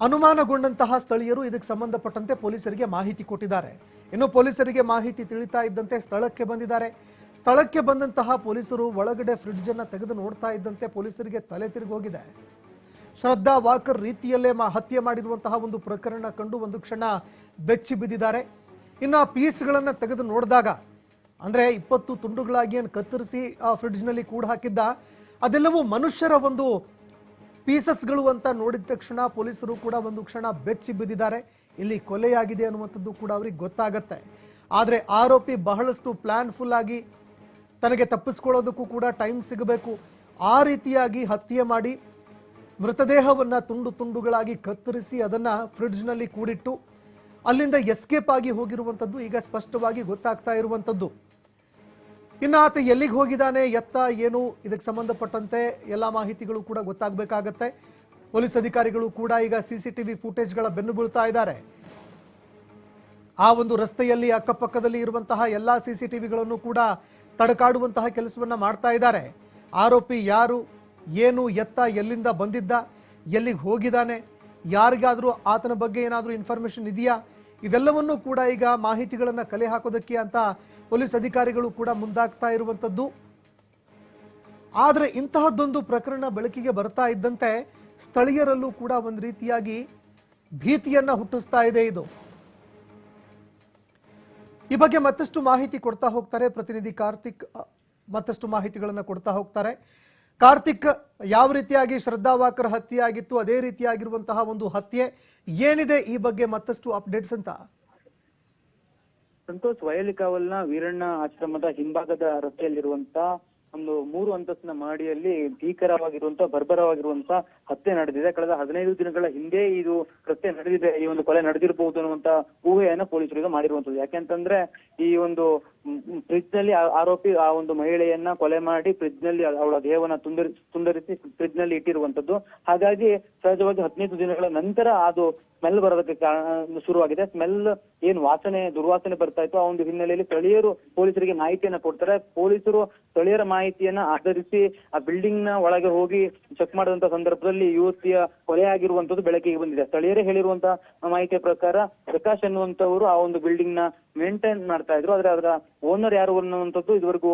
A: ಅನುಮಾನಗೊಂಡಂತಹ ಸ್ಥಳೀಯರು ಇದಕ್ಕೆ ಸಂಬಂಧಪಟ್ಟಂತೆ ಪೊಲೀಸರಿಗೆ ಮಾಹಿತಿ ಕೊಟ್ಟಿದ್ದಾರೆ. ಇನ್ನು ಪೊಲೀಸರಿಗೆ ಮಾಹಿತಿ ತಿಳಿತಾ ಇದ್ದಂತೆ ಸ್ಥಳಕ್ಕೆ ಬಂದಿದ್ದಾರೆ. ಸ್ಥಳಕ್ಕೆ ಬಂದಂತಹ ಪೊಲೀಸರು ಒಳಗಡೆ ಫ್ರಿಡ್ಜ್ ಅನ್ನ ತೆಗೆದು ನೋಡ್ತಾ ಇದ್ದಂತೆ ಪೊಲೀಸರಿಗೆ ತಲೆ ತಿರುಗಿ ಹೋಗಿದೆ ಶ್ರದ್ಧಾ ವಾಕರ್ ರೀತಿಯಲ್ಲೇ ಹತ್ಯೆ ಮಾಡಿರುವಂತಹ ಒಂದು ಪ್ರಕರಣ ಕಂಡು ಒಂದು ಕ್ಷಣ ಬೆಚ್ಚಿ ಬಿದ್ದಿದ್ದಾರೆ. ಇನ್ನು ಆ ಪೀಸ್ಗಳನ್ನು ತೆಗೆದು ನೋಡಿದಾಗ, ಅಂದರೆ ಇಪ್ಪತ್ತು ತುಂಡುಗಳಾಗಿ ಏನು ಕತ್ತರಿಸಿ ಆ ಫ್ರಿಡ್ಜ್ನಲ್ಲಿ ಕೂಡ ಹಾಕಿದ್ದ, ಅದೆಲ್ಲವೂ ಮನುಷ್ಯರ ಒಂದು ಪೀಸಸ್ಗಳು ಅಂತ ನೋಡಿದ ತಕ್ಷಣ ಪೊಲೀಸರು ಕೂಡ ಒಂದು ಕ್ಷಣ ಬೆಚ್ಚಿ ಬಿದ್ದಿದ್ದಾರೆ. ಇಲ್ಲಿ ಕೊಲೆಯಾಗಿದೆ ಅನ್ನುವಂಥದ್ದು ಕೂಡ ಅವ್ರಿಗೆ ಗೊತ್ತಾಗತ್ತೆ. ಆದರೆ ಆರೋಪಿ ಬಹಳಷ್ಟು ಪ್ಲಾನ್ಫುಲ್ ಆಗಿ ತನಗೆ ತಪ್ಪಿಸ್ಕೊಳ್ಳೋದಕ್ಕೂ ಕೂಡ ಟೈಮ್ ಸಿಗಬೇಕು. ಆ ರೀತಿಯಾಗಿ ಹತ್ಯೆ ಮಾಡಿ ಮೃತದೇಹವನ್ನು ತುಂಡು ತುಂಡುಗಳಾಗಿ ಕತ್ತರಿಸಿ ಅದನ್ನು ಫ್ರಿಡ್ಜ್ನಲ್ಲಿ ಕೂಡಿಟ್ಟು ಅಲ್ಲಿಂದ ಎಸ್ಕೇಪ್ ಆಗಿ ಹೋಗಿರುವಂಥದ್ದು ಈಗ ಸ್ಪಷ್ಟವಾಗಿ ಗೊತ್ತಾಗ್ತಾ ಇರುವಂಥದ್ದು. ಇನ್ನು ಆತ ಎಲ್ಲಿಗೆ ಹೋಗಿದ್ದಾನೆ, ಎತ್ತ, ಏನು, ಇದಕ್ಕೆ ಸಂಬಂಧಪಟ್ಟಂತೆ ಎಲ್ಲ ಮಾಹಿತಿಗಳು ಕೂಡ ಗೊತ್ತಾಗಬೇಕಾಗತ್ತೆ. ಪೊಲೀಸ್ ಅಧಿಕಾರಿಗಳು ಕೂಡ ಈಗ ಸಿ ಸಿ ಟಿವಿ ಫುಟೇಜ್ಗಳ ಬೆನ್ನು ಬೀಳ್ತಾ ಇದ್ದಾರೆ. ಆ ಒಂದು ರಸ್ತೆಯಲ್ಲಿ ಅಕ್ಕಪಕ್ಕದಲ್ಲಿ ಇರುವಂತಹ ಎಲ್ಲ ಸಿ ಸಿ ಟಿವಿಗಳನ್ನು ಕೂಡ ತಡಕಾಡುವಂತಹ ಕೆಲಸವನ್ನ ಮಾಡ್ತಾ ಇದ್ದಾರೆ. ಆರೋಪಿ ಯಾರು, ಏನು, ಎತ್ತ, ಎಲ್ಲಿಂದ ಬಂದಿದ್ದ, ಎಲ್ಲಿಗೆ ಹೋಗಿದ್ದಾನೆ, ಯಾರಿಗಾದರೂ ಆತನ ಬಗ್ಗೆ ಏನಾದರೂ ಇನ್ಫಾರ್ಮೇಷನ್ ಇದೆಯಾ? ಇದೆಲ್ಲವನ್ನೂ ಕೂಡ ಈಗ ಮಾಹಿತಿಗಳನ್ನು ಕಲೆ ಹಾಕೋದಕ್ಕೆ ಅಂತ ಪೊಲೀಸ್ ಅಧಿಕಾರಿಗಳು ಕೂಡ ಮುಂದಾಗ್ತಾ ಇರುವಂಥದ್ದು. ಆದರೆ ಇಂತಹದ್ದೊಂದು ಪ್ರಕರಣ ಬೆಳಕಿಗೆ ಬರ್ತಾ ಇದ್ದಂತೆ ಸ್ಥಳೀಯರಲ್ಲೂ ಕೂಡ ಒಂದು ರೀತಿಯಾಗಿ ಭೀತಿಯನ್ನ ಹುಟ್ಟಿಸ್ತಾ ಇದೆ ಇದು. ಈ ಬಗ್ಗೆ ಮತ್ತಷ್ಟು ಮಾಹಿತಿ ಕೊಡ್ತಾ ಹೋಗ್ತಾರೆ ಪ್ರತಿನಿಧಿ ಕಾರ್ತಿಕ್, ಮತ್ತಷ್ಟು ಮಾಹಿತಿಗಳನ್ನು ಕೊಡ್ತಾ ಹೋಗ್ತಾರೆ. ಕಾರ್ತಿಕ್ ಯಾವ ರೀತಿಯಾಗಿ ಶ್ರದ್ಧಾ ವಾಕರ್ ಹತ್ಯೆ ಆಗಿತ್ತು ಅದೇ ರೀತಿಯಾಗಿರುವಂತಹ ಒಂದು ಹತ್ಯೆ ಏನಿದೆ ಈ ಬಗ್ಗೆ ಮತ್ತಷ್ಟು ಅಪ್ಡೇಟ್ಸ್ ಅಂತ?
E: ಸಂತೋಷ್, ವಯಲಿ ಕಾವಲ್ನ ವೀರಣ್ಣ ಆಶ್ರಮದ ಹಿಂಭಾಗದ ರಸ್ತೆಯಲ್ಲಿರುವಂತ ಒಂದು ಮೂರು ಅಂತಸ್ತಿನ ಮಹಡಿಯಲ್ಲಿ ಭೀಕರವಾಗಿರುವಂತ, ಬರ್ಬರವಾಗಿರುವಂತ ಹತ್ಯೆ ನಡೆದಿದೆ. ಕಳೆದ ಹದಿನೈದು ದಿನಗಳ ಹಿಂದೆ ಇದು ಕೃತ್ಯ ನಡೆದಿದೆ. ಈ ಒಂದು ಕೊಲೆ ನಡೆದಿರಬಹುದು ಅನ್ನುವಂತ ಊಹೆಯನ್ನ ಪೊಲೀಸರು ಮಾಡಿರುವಂತದ್ದು. ಯಾಕೆಂತಂದ್ರೆ ಈ ಒಂದು ಫ್ರಿಡ್ಜ್ನಲ್ಲಿ ಆ- ಆರೋಪಿ ಆ ಒಂದು ಮಹಿಳೆಯನ್ನ ಕೊಲೆ ಮಾಡಿ ಫ್ರಿಜ್ನಲ್ಲಿ ಅವಳ ದೇಹವನ್ನ ತುಂದರಿ ತುಂದರಿಸಿ ಫ್ರಿಜ್ನಲ್ಲಿ ಇಟ್ಟಿರುವಂತದ್ದು ಹಾಗಾಗಿ ಸಹಜವಾಗಿ ಹದಿನೈದು ದಿನಗಳ ನಂತರ ಅದು ಸ್ಮೆಲ್ ಬರೋದಕ್ಕೆ ಕಾರಣ ಶುರುವಾಗಿದೆ. ಸ್ಮೆಲ್ ಏನ್ ವಾಸನೆ, ದುರ್ವಾಸನೆ ಬರ್ತಾ ಇತ್ತು. ಆ ಒಂದು ಹಿನ್ನೆಲೆಯಲ್ಲಿ ಸ್ಥಳೀಯರು ಪೊಲೀಸರಿಗೆ ಮಾಹಿತಿಯನ್ನ ಕೊಡ್ತಾರೆ. ಪೊಲೀಸರು ಸ್ಥಳೀಯರ ಮಾಹಿತಿಯನ್ನ ಆಧರಿಸಿ ಆ ಬಿಲ್ಡಿಂಗ್ನ ಒಳಗೆ ಹೋಗಿ ಚೆಕ್ ಮಾಡಿದಂತ ಸಂದರ್ಭದಲ್ಲಿ ಯುವತಿಯ ಕೊಲೆ ಆಗಿರುವಂತದ್ದು ಬೆಳಕಿಗೆ ಬಂದಿದೆ. ಸ್ಥಳೀಯರೇ ಹೇಳಿರುವಂತ ಮಾಹಿತಿಯ ಪ್ರಕಾರ ಪ್ರಕಾಶ್ ಅನ್ನುವಂತವರು ಆ ಒಂದು ಬಿಲ್ಡಿಂಗ್ನ ಮೇಂಟೈನ್ ಮಾಡ್ತಾ ಇದ್ರು. ಆದ್ರೆ ಅದರ ಓನರ್ ಯಾರು ಅನ್ನುವಂಥದ್ದು ಇದುವರೆಗೂ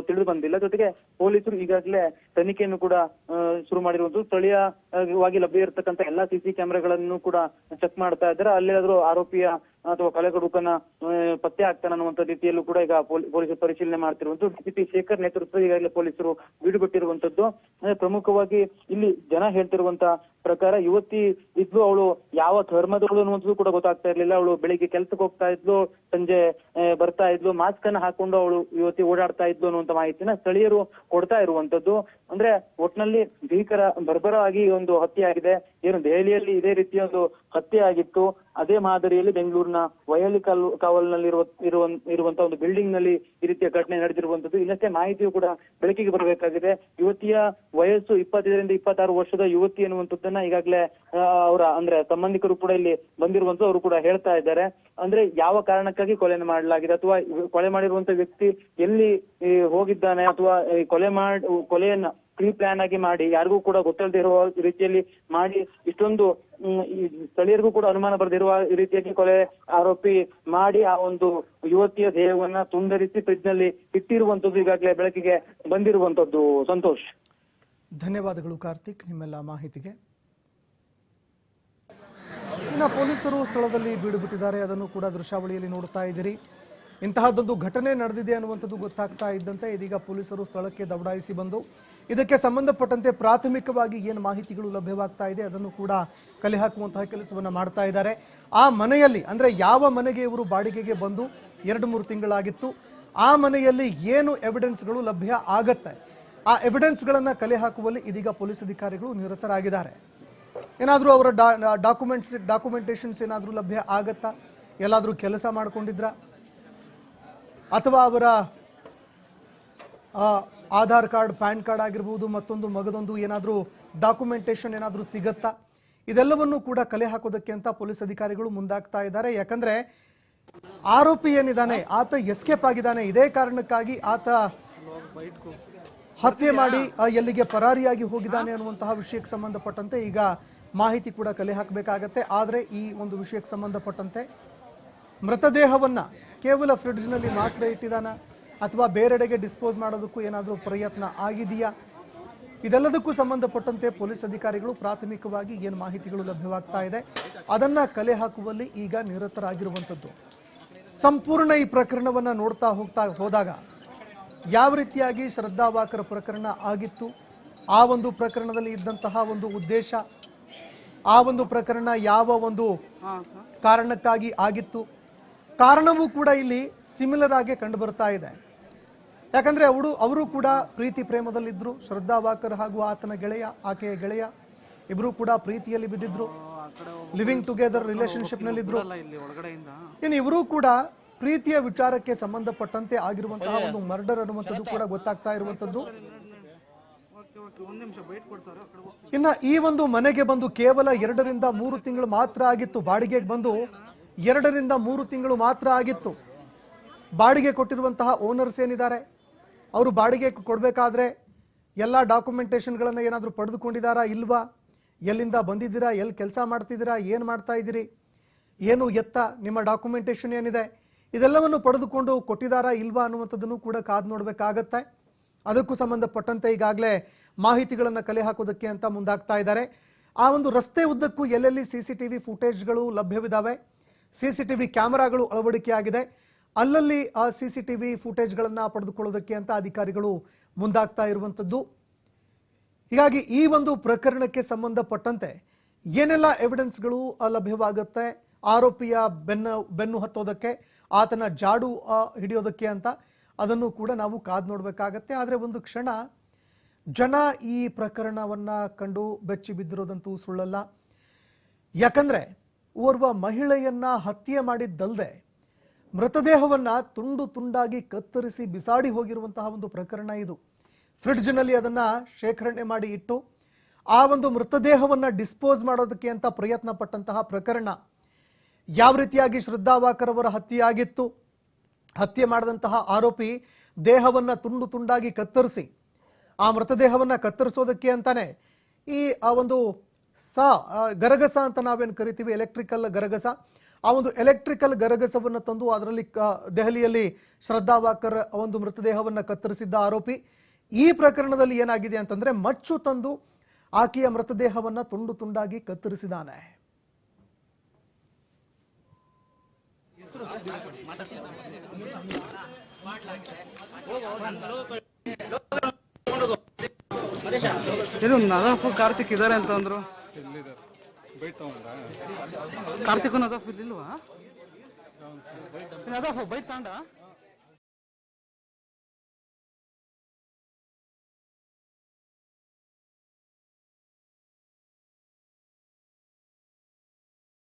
E: ತಿಳಿದು ಬಂದಿಲ್ಲ. ಜೊತೆಗೆ ಪೊಲೀಸರು ಈಗಾಗಲೇ ತನಿಖೆಯನ್ನು ಕೂಡ ಶುರು ಮಾಡಿರುವಂತದ್ದು ಸ್ಥಳೀಯವಾಗಿ ಲಭ್ಯ ಇರತಕ್ಕಂತ ಎಲ್ಲಾ ಸಿಸಿ ಕ್ಯಾಮೆರಾಗಳನ್ನು ಕೂಡ ಚೆಕ್ ಮಾಡ್ತಾ ಇದ್ದಾರೆ. ಅಲ್ಲೇನಾದ್ರೂ ಆರೋಪಿಯ ಅಥವಾ ಕಲೆ ಆ, ಪತ್ತೆ ಆಗ್ತಾನೆ ಅನ್ನುವಂತ ರೀತಿಯಲ್ಲೂ ಕೂಡ ಈಗ ಪೊಲೀ- ಪೊಲೀಸರು ಪರಿಶೀಲನೆ ಮಾಡ್ತಿರುವಂತದ್ದು ಡಿಸಿಪಿ ಶೇಖರ್ ನೇತೃತ್ವ ಈಗಾಗಲೇ ಪೊಲೀಸರು ಬೀಡುಬಿಟ್ಟಿರುವಂತದ್ದು ಅಂದ್ರೆ ಪ್ರಮುಖವಾಗಿ ಇಲ್ಲಿ ಜನ ಹೇಳ್ತಿರುವಂತ ಪ್ರಕಾರ ಯುವತಿ ಇದ್ಲು ಅವಳು ಯಾವ ಧರ್ಮದವಳು ಅನ್ನುವಂಥದ್ದು ಕೂಡ ಗೊತ್ತಾಗ್ತಾ ಇರ್ಲಿಲ್ಲ. ಅವಳು ಬೆಳಿಗ್ಗೆ ಕೆಲ್ಸಕ್ಕೆ ಹೋಗ್ತಾ ಇದ್ಲು, ಸಂಜೆ ಬರ್ತಾ ಇದ್ಲು ಮಾಸ್ಕ್ ಅನ್ನ ಹಾಕೊಂಡು ಅವಳು ಯುವತಿ ಓಡಾಡ್ತಾ ಇದ್ಲು ಅನ್ನುವಂತ ಮಾಹಿತಿನ ಸ್ಥಳೀಯರು ಕೊಡ್ತಾ ಇರುವಂತದ್ದು. ಅಂದ್ರೆ ಒಟ್ನಲ್ಲಿ ಭೀಕರ, ಬರ್ಬರವಾಗಿ ಒಂದು ಹತ್ಯೆ ಆಗಿದೆ ಏನು ದೆಹಲಿಯಲ್ಲಿ ಇದೇ ರೀತಿಯ ಒಂದು ಹತ್ಯೆ ಆಗಿತ್ತು ಅದೇ ಮಾದರಿಯಲ್ಲಿ ಬೆಂಗಳೂರಿನ ವಯಲಿ ಕಾಲ್ ಕಾವಲ್ನಲ್ಲಿರುವ ಇರುವ ಇರುವಂತ ಒಂದು ಬಿಲ್ಡಿಂಗ್ನಲ್ಲಿ ಈ ರೀತಿಯ ಘಟನೆ ನಡೆದಿರುವಂತದ್ದು. ಇನ್ನಷ್ಟೇ ಮಾಹಿತಿಯು ಕೂಡ ಬೆಳಕಿಗೆ ಬರಬೇಕಾಗಿದೆ. ಯುವತಿಯ ವಯಸ್ಸು ಇಪ್ಪತ್ತೈದರಿಂದ ಇಪ್ಪತ್ತಾರು ವರ್ಷದ ಯುವತಿ ಎನ್ನುವಂಥದ್ದನ್ನ ಅನ್ನೋದನ್ನ ಈಗಾಗಲೇ ಅವರ, ಅಂದ್ರೆ ಸಂಬಂಧಿಕರು ಕೂಡ ಇಲ್ಲಿ ಬಂದಿರುವಂತ ಅವರು ಕೂಡ ಹೇಳ್ತಾ ಇದ್ದಾರೆ. ಅಂದ್ರೆ ಯಾವ ಕಾರಣಕ್ಕಾಗಿ ಕೊಲೆ ಮಾಡಲಾಗಿದೆ? ಅಥವಾ ಕೊಲೆ ಮಾಡಿರುವಂತ ವ್ಯಕ್ತಿ ಎಲ್ಲಿ ಹೋಗಿದ್ದಾನೆ? ಅಥವಾ ಕೊಲೆ ಮಾಡಿ, ಕೊಲೆಯನ್ನ ಪ್ರೀ ಪ್ಲಾನ್ ಆಗಿ ಮಾಡಿ, ಯಾರಿಗೂ ಕೂಡ ಗೊತ್ತಲ್ಲದೆ ಇರುವ ರೀತಿಯಲ್ಲಿ ಮಾಡಿ, ಇಷ್ಟೊಂದು ಸ್ಥಳೀಯರಿಗೂ ಕೂಡ ಅನುಮಾನ ಬರೆದಿರುವ ರೀತಿಯಾಗಿ ಕೊಲೆ ಆರೋಪಿ ಮಾಡಿ, ಆ ಒಂದು ಯುವತಿಯ ದೇಹವನ್ನ ತುಂಡರಿಸಿ ಫ್ರಿಡ್ಜ್ನಲ್ಲಿ ಇಟ್ಟಿರುವಂತದ್ದು ಈಗಾಗಲೇ ಬೆಳಕಿಗೆ ಬಂದಿರುವಂತದ್ದು. ಸಂತೋಷ್.
A: ಧನ್ಯವಾದಗಳು ಕಾರ್ತಿಕ್, ನಿಮ್ಮೆಲ್ಲ ಮಾಹಿತಿಗೆ. ಇನ್ನು ಪೊಲೀಸರು ಸ್ಥಳದಲ್ಲಿ ಬೀಡು ಬಿಟ್ಟಿದ್ದಾರೆ ಅದನ್ನು ಕೂಡ ದೃಶ್ಯಾವಳಿಯಲ್ಲಿ ನೋಡ್ತಾ ಇದ್ದೀರಿ. ಇಂತಹದ್ದೊಂದು ಘಟನೆ ನಡೆದಿದೆ ಅನ್ನುವಂಥದ್ದು ಗೊತ್ತಾಗ್ತಾ ಇದ್ದಂತೆ ಇದೀಗ ಪೊಲೀಸರು ಸ್ಥಳಕ್ಕೆ ದೌಡಾಯಿಸಿ ಬಂದು ಇದಕ್ಕೆ ಸಂಬಂಧಪಟ್ಟಂತೆ ಪ್ರಾಥಮಿಕವಾಗಿ ಏನು ಮಾಹಿತಿಗಳು ಲಭ್ಯವಾಗ್ತಾ ಇದೆ ಅದನ್ನು ಕೂಡ ಕಲೆ ಹಾಕುವಂತಹ ಕೆಲಸವನ್ನು ಮಾಡ್ತಾ ಇದ್ದಾರೆ. ಆ ಮನೆಯಲ್ಲಿ, ಅಂದರೆ ಯಾವ ಮನೆಗೆ ಇವರು ಬಾಡಿಗೆಗೆ ಬಂದು ಎರಡು ಮೂರು ತಿಂಗಳಾಗಿತ್ತು, ಆ ಮನೆಯಲ್ಲಿ ಏನು ಎವಿಡೆನ್ಸ್ಗಳು ಲಭ್ಯ ಆಗತ್ತೆ? ಆ ಎವಿಡೆನ್ಸ್ಗಳನ್ನು ಕಲೆ ಹಾಕುವಲ್ಲಿ ಇದೀಗ ಪೊಲೀಸ್ ಅಧಿಕಾರಿಗಳು ನಿರತರಾಗಿದ್ದಾರೆ. ಏನಾದರೂ ಅವರ ಡಾಕ್ಯುಮೆಂಟ್ಸ್ ಡಾಕ್ಯುಮೆಂಟೇಷನ್ಸ್ ಏನಾದರೂ ಲಭ್ಯ ಆಗತ್ತಾ? ಎಲ್ಲಾದರೂ ಕೆಲಸ ಮಾಡ್ಕೊಂಡಿದ್ರಾ? ಅಥವಾ ಅವರ ಆಧಾರ್ ಕಾರ್ಡ್, ಪ್ಯಾನ್ ಕಾರ್ಡ್ ಆಗಿರ್ಬೋದು, ಮತ್ತೊಂದು ಮಗದೊಂದು ಏನಾದರೂ ಡಾಕ್ಯುಮೆಂಟೇಷನ್ ಏನಾದರೂ ಸಿಗತ್ತಾ? ಇದೆಲ್ಲವನ್ನೂ ಕೂಡ ಕಲೆ ಹಾಕೋದಕ್ಕೆ ಅಂತ ಪೊಲೀಸ್ ಅಧಿಕಾರಿಗಳು ಮುಂದಾಗ್ತಾ ಇದ್ದಾರೆ. ಯಾಕಂದ್ರೆ ಆರೋಪಿ ಏನಿದ್ದಾನೆ, ಆತ ಎಸ್ಕೇಪ್ ಆಗಿದ್ದಾನೆ. ಇದೇ ಕಾರಣಕ್ಕಾಗಿ ಆತ ಹತ್ಯೆ ಮಾಡಿ ಎಲ್ಲಿಗೆ ಪರಾರಿಯಾಗಿ ಹೋಗಿದ್ದಾನೆ ಅನ್ನುವಂತಹ ವಿಷಯಕ್ಕೆ ಸಂಬಂಧಪಟ್ಟಂತೆ ಈಗ ಮಾಹಿತಿ ಕೂಡ ಕಲೆ ಹಾಕಬೇಕಾಗತ್ತೆ. ಆದರೆ ಈ ಒಂದು ವಿಷಯಕ್ಕೆ ಸಂಬಂಧಪಟ್ಟಂತೆ ಮೃತದೇಹವನ್ನ ಕೇವಲ ಫ್ರಿಡ್ಜ್ನಲ್ಲಿ ಮಾತ್ರ ಇಟ್ಟಿದಾನ ಅಥವಾ ಬೇರೆಡೆಗೆ ಡಿಸ್ಪೋಸ್ ಮಾಡೋದಕ್ಕೂ ಏನಾದರೂ ಪ್ರಯತ್ನ ಆಗಿದೆಯಾ? ಇದೆಲ್ಲದಕ್ಕೂ ಸಂಬಂಧಪಟ್ಟಂತೆ ಪೊಲೀಸ್ ಅಧಿಕಾರಿಗಳು ಪ್ರಾಥಮಿಕವಾಗಿ ಏನು ಮಾಹಿತಿಗಳು ಲಭ್ಯವಾಗ್ತಾ ಇದೆ. ಅದನ್ನ ಕಲೆ ಹಾಕುವಲ್ಲಿ ಈಗ ನಿರತರಾಗಿರುವಂಥದ್ದು. ಸಂಪೂರ್ಣ ಈ ಪ್ರಕರಣವನ್ನ ನೋಡ್ತಾ ಹೋಗ್ತಾ ಹೋದಾಗ ಯಾವ ರೀತಿಯಾಗಿ ಶ್ರದ್ಧಾವಾಕರ ಪ್ರಕರಣ ಆಗಿತ್ತು? ಆ ಒಂದು ಪ್ರಕರಣದಲ್ಲಿ ಇದ್ದಂತಹ ಒಂದು ಉದ್ದೇಶ ಆ ಒಂದು ಪ್ರಕರಣ ಯಾವ ಒಂದು ಕಾರಣಕ್ಕಾಗಿ ಆಗಿತ್ತು? ಕಾರಣವೂ ಕೂಡ ಇಲ್ಲಿ ಸಿಮಿಲರ್ ಆಗಿ ಕಂಡು ಬರ್ತಾ ಇದೆ. ಯಾಕಂದ್ರೆ ಅವರು ಅವರು ಕೂಡ ಪ್ರೀತಿ ಪ್ರೇಮದಲ್ಲಿದ್ದರು ಶ್ರದ್ಧಾ ವಾಕರ್ ಹಾಗೂ ಆತನ ಗೆಳೆಯ ಆಕೆಯ ಗೆಳೆಯ ಇಬ್ಬರು ಕೂಡ ಪ್ರೀತಿಯಲ್ಲಿ ಬಿದ್ದಿದ್ರು. ಲಿವಿಂಗ್ ಟುಗೆದರ್ ರಿಲೇಶನ್ಶಿಪ್ನಲ್ಲಿದ್ದರು ಇನ್ನು ಇವರು ಕೂಡ ಪ್ರೀತಿಯ ವಿಚಾರಕ್ಕೆ ಸಂಬಂಧಪಟ್ಟಂತೆ ಆಗಿರುವಂತಹ ಒಂದು ಮರ್ಡರ್ ಅನ್ನುವಂಥದ್ದು ಕೂಡ ಗೊತ್ತಾಗ್ತಾ ಇರುವಂಥದ್ದು. ಇನ್ನ ಈ ಒಂದು ಮನೆಗೆ ಬಂದು ಕೇವಲ ಎರಡರಿಂದ ಮೂರು ತಿಂಗಳು ಮಾತ್ರ ಆಗಿತ್ತು. ಬಾಡಿಗೆಗೆ ಬಂದು ಎರಡರಿಂದ ಮೂರು ತಿಂಗಳು ಮಾತ್ರ ಆಗಿತ್ತು. ಬಾಡಿಗೆ ಕೊಟ್ಟಿರುವಂತಹ ಓನರ್ಸ್ ಏನಿದ್ದಾರೆ? ಅವರು ಬಾಡಿಗೆ ಕೊಡಬೇಕಾದ್ರೆ ಎಲ್ಲ ಡಾಕ್ಯುಮೆಂಟೇಶನ್ಗಳನ್ನು ಏನಾದರೂ ಪಡೆದುಕೊಂಡಿದ್ದಾರಾ ಇಲ್ವಾ? ಎಲ್ಲಿಂದ ಬಂದಿದ್ದೀರಾ? ಎಲ್ಲಿ ಕೆಲಸ ಮಾಡ್ತಿದ್ದೀರಾ? ಏನು ಮಾಡ್ತಾ ಇದ್ದೀರಿ? ಏನು ಎತ್ತ? ನಿಮ್ಮ ಡಾಕ್ಯುಮೆಂಟೇಶನ್ ಏನಿದೆ? ಇದೆಲ್ಲವನ್ನು ಪಡೆದುಕೊಂಡು ಕೊಟ್ಟಿದಾರಾ ಇಲ್ವಾ ಅನ್ನುವಂಥದ್ದನ್ನು ಕೂಡ ಕಾದು ನೋಡಬೇಕಾಗತ್ತೆ. ಅದಕ್ಕೂ ಸಂಬಂಧಪಟ್ಟಂತೆ ಈಗಾಗಲೇ ಮಾಹಿತಿಗಳನ್ನು ಕಲೆ ಹಾಕೋದಕ್ಕೆ ಅಂತ ಮುಂದಾಗ್ತಾ ಇದ್ದಾರೆ. ಆ ಒಂದು ರಸ್ತೆ ಉದ್ದಕ್ಕೂ ಎಲ್ಲೆಲ್ಲಿ ಸಿ ಸಿ ಟಿ ವಿ ಫುಟೇಜ್ಗಳು ಲಭ್ಯವಿದ್ದಾವೆ ಸಿ ಸಿ ಟಿ ವಿ ಕ್ಯಾಮೆರಾಗಳು ಅಳವಡಿಕೆಯಾಗಿದೆ, ಅಲ್ಲಲ್ಲಿ ಆ ಸಿ ಸಿ ಟಿ ವಿ ಫುಟೇಜ್ಗಳನ್ನು ಪಡೆದುಕೊಳ್ಳೋದಕ್ಕೆ ಅಂತ ಅಧಿಕಾರಿಗಳು ಮುಂದಾಗ್ತಾ ಇರುವಂಥದ್ದು. ಹೀಗಾಗಿ ಈ ಒಂದು ಪ್ರಕರಣಕ್ಕೆ ಸಂಬಂಧಪಟ್ಟಂತೆ ಏನೆಲ್ಲ ಎವಿಡೆನ್ಸ್ಗಳು ಲಭ್ಯವಾಗುತ್ತೆ, ಆರೋಪಿಯ ಬೆನ್ನು ಬೆನ್ನು ಹತ್ತೋದಕ್ಕೆ ಆತನ ಜಾಡು ಹಿಡಿಯೋದಕ್ಕೆ ಅಂತ ಅದನ್ನು ಕೂಡ ನಾವು ಕಾದು ನೋಡಬೇಕಾಗತ್ತೆ. ಆದರೆ ಒಂದು ಕ್ಷಣ ಜನ ಈ ಪ್ರಕರಣವನ್ನ ಕಂಡು ಬೆಚ್ಚಿ ಬಿದ್ದಿರೋದಂತೂ ಸುಳ್ಳಲ್ಲ. ಯಾಕಂದ್ರೆ ಓರ್ವ ಮಹಿಳೆಯನ್ನು ಹತ್ಯೆ ಮಾಡಿದ್ದಲ್ಲದೆ ಮೃತದೇಹವನ್ನು ತುಂಡು ತುಂಡಾಗಿ ಕತ್ತರಿಸಿ ಬಿಸಾಡಿ ಹೋಗಿರುವಂತಹ ಒಂದು ಪ್ರಕರಣ ಇದು. ಫ್ರಿಡ್ಜ್ನಲ್ಲಿ ಅದನ್ನ ಶೇಖರಣೆ ಮಾಡಿ ಇಟ್ಟು ಆ ಒಂದು ಮೃತದೇಹವನ್ನು ಡಿಸ್ಪೋಸ್ ಮಾಡೋದಕ್ಕೆ ಅಂತ ಪ್ರಯತ್ನ ಪಟ್ಟಂತಹ ಪ್ರಕರಣ. ಯಾವ ರೀತಿಯಾಗಿ ಶ್ರದ್ಧಾವಾಕರ್ ಅವರ ಹತ್ಯೆಯಾಗಿತ್ತು? ಹತ್ಯೆ ಮಾಡಿದಂತಹ ಆರೋಪಿ ದೇಹವನ್ನ ತುಂಡು ತುಂಡಾಗಿ ಕತ್ತರಿಸಿ, ಆ ಮೃತದೇಹವನ್ನು ಕತ್ತರಿಸೋದಕ್ಕೆ ಅಂತಾನೆ ಈ, ಆ ಒಂದು ಸ ಗರಗಸ ಅಂತ ನಾವೇನು ಕರಿತೀವಿ? ಎಲೆಕ್ಟ್ರಿಕಲ್ ಗರಗಸ. ಆ ಒಂದು ಎಲೆಕ್ಟ್ರಿಕಲ್ ಗರಗಸವನ್ನು ತಂದು ಅದರಲ್ಲಿ ದೆಹಲಿಯಲ್ಲಿ ಶ್ರದ್ಧಾವಾಕರ್ ಒಂದು ಮೃತದೇಹವನ್ನು ಕತ್ತರಿಸಿದ್ದ ಆರೋಪಿ. ಈ ಪ್ರಕರಣದಲ್ಲಿ ಏನಾಗಿದೆ ಅಂತಂದ್ರೆ ಮಚ್ಚು ತಂದು ಆಕೆಯ ಮೃತದೇಹವನ್ನು ತುಂಡು ತುಂಡಾಗಿ ಕತ್ತರಿಸಿದಾನೆ.
F: ಇದು ನದಾಫ್ ಕಾರ್ತಿಕ್ ಇದಾರೆ ಅಂತ ಅಂದ್ರು. ಕಾರ್ತಿಕ್ ನದಾಫ್ ಇಲ್ಲಿಲ್ವಾ? ನದಾಫ್ ಬೈಟ್ ತಾಂಡ?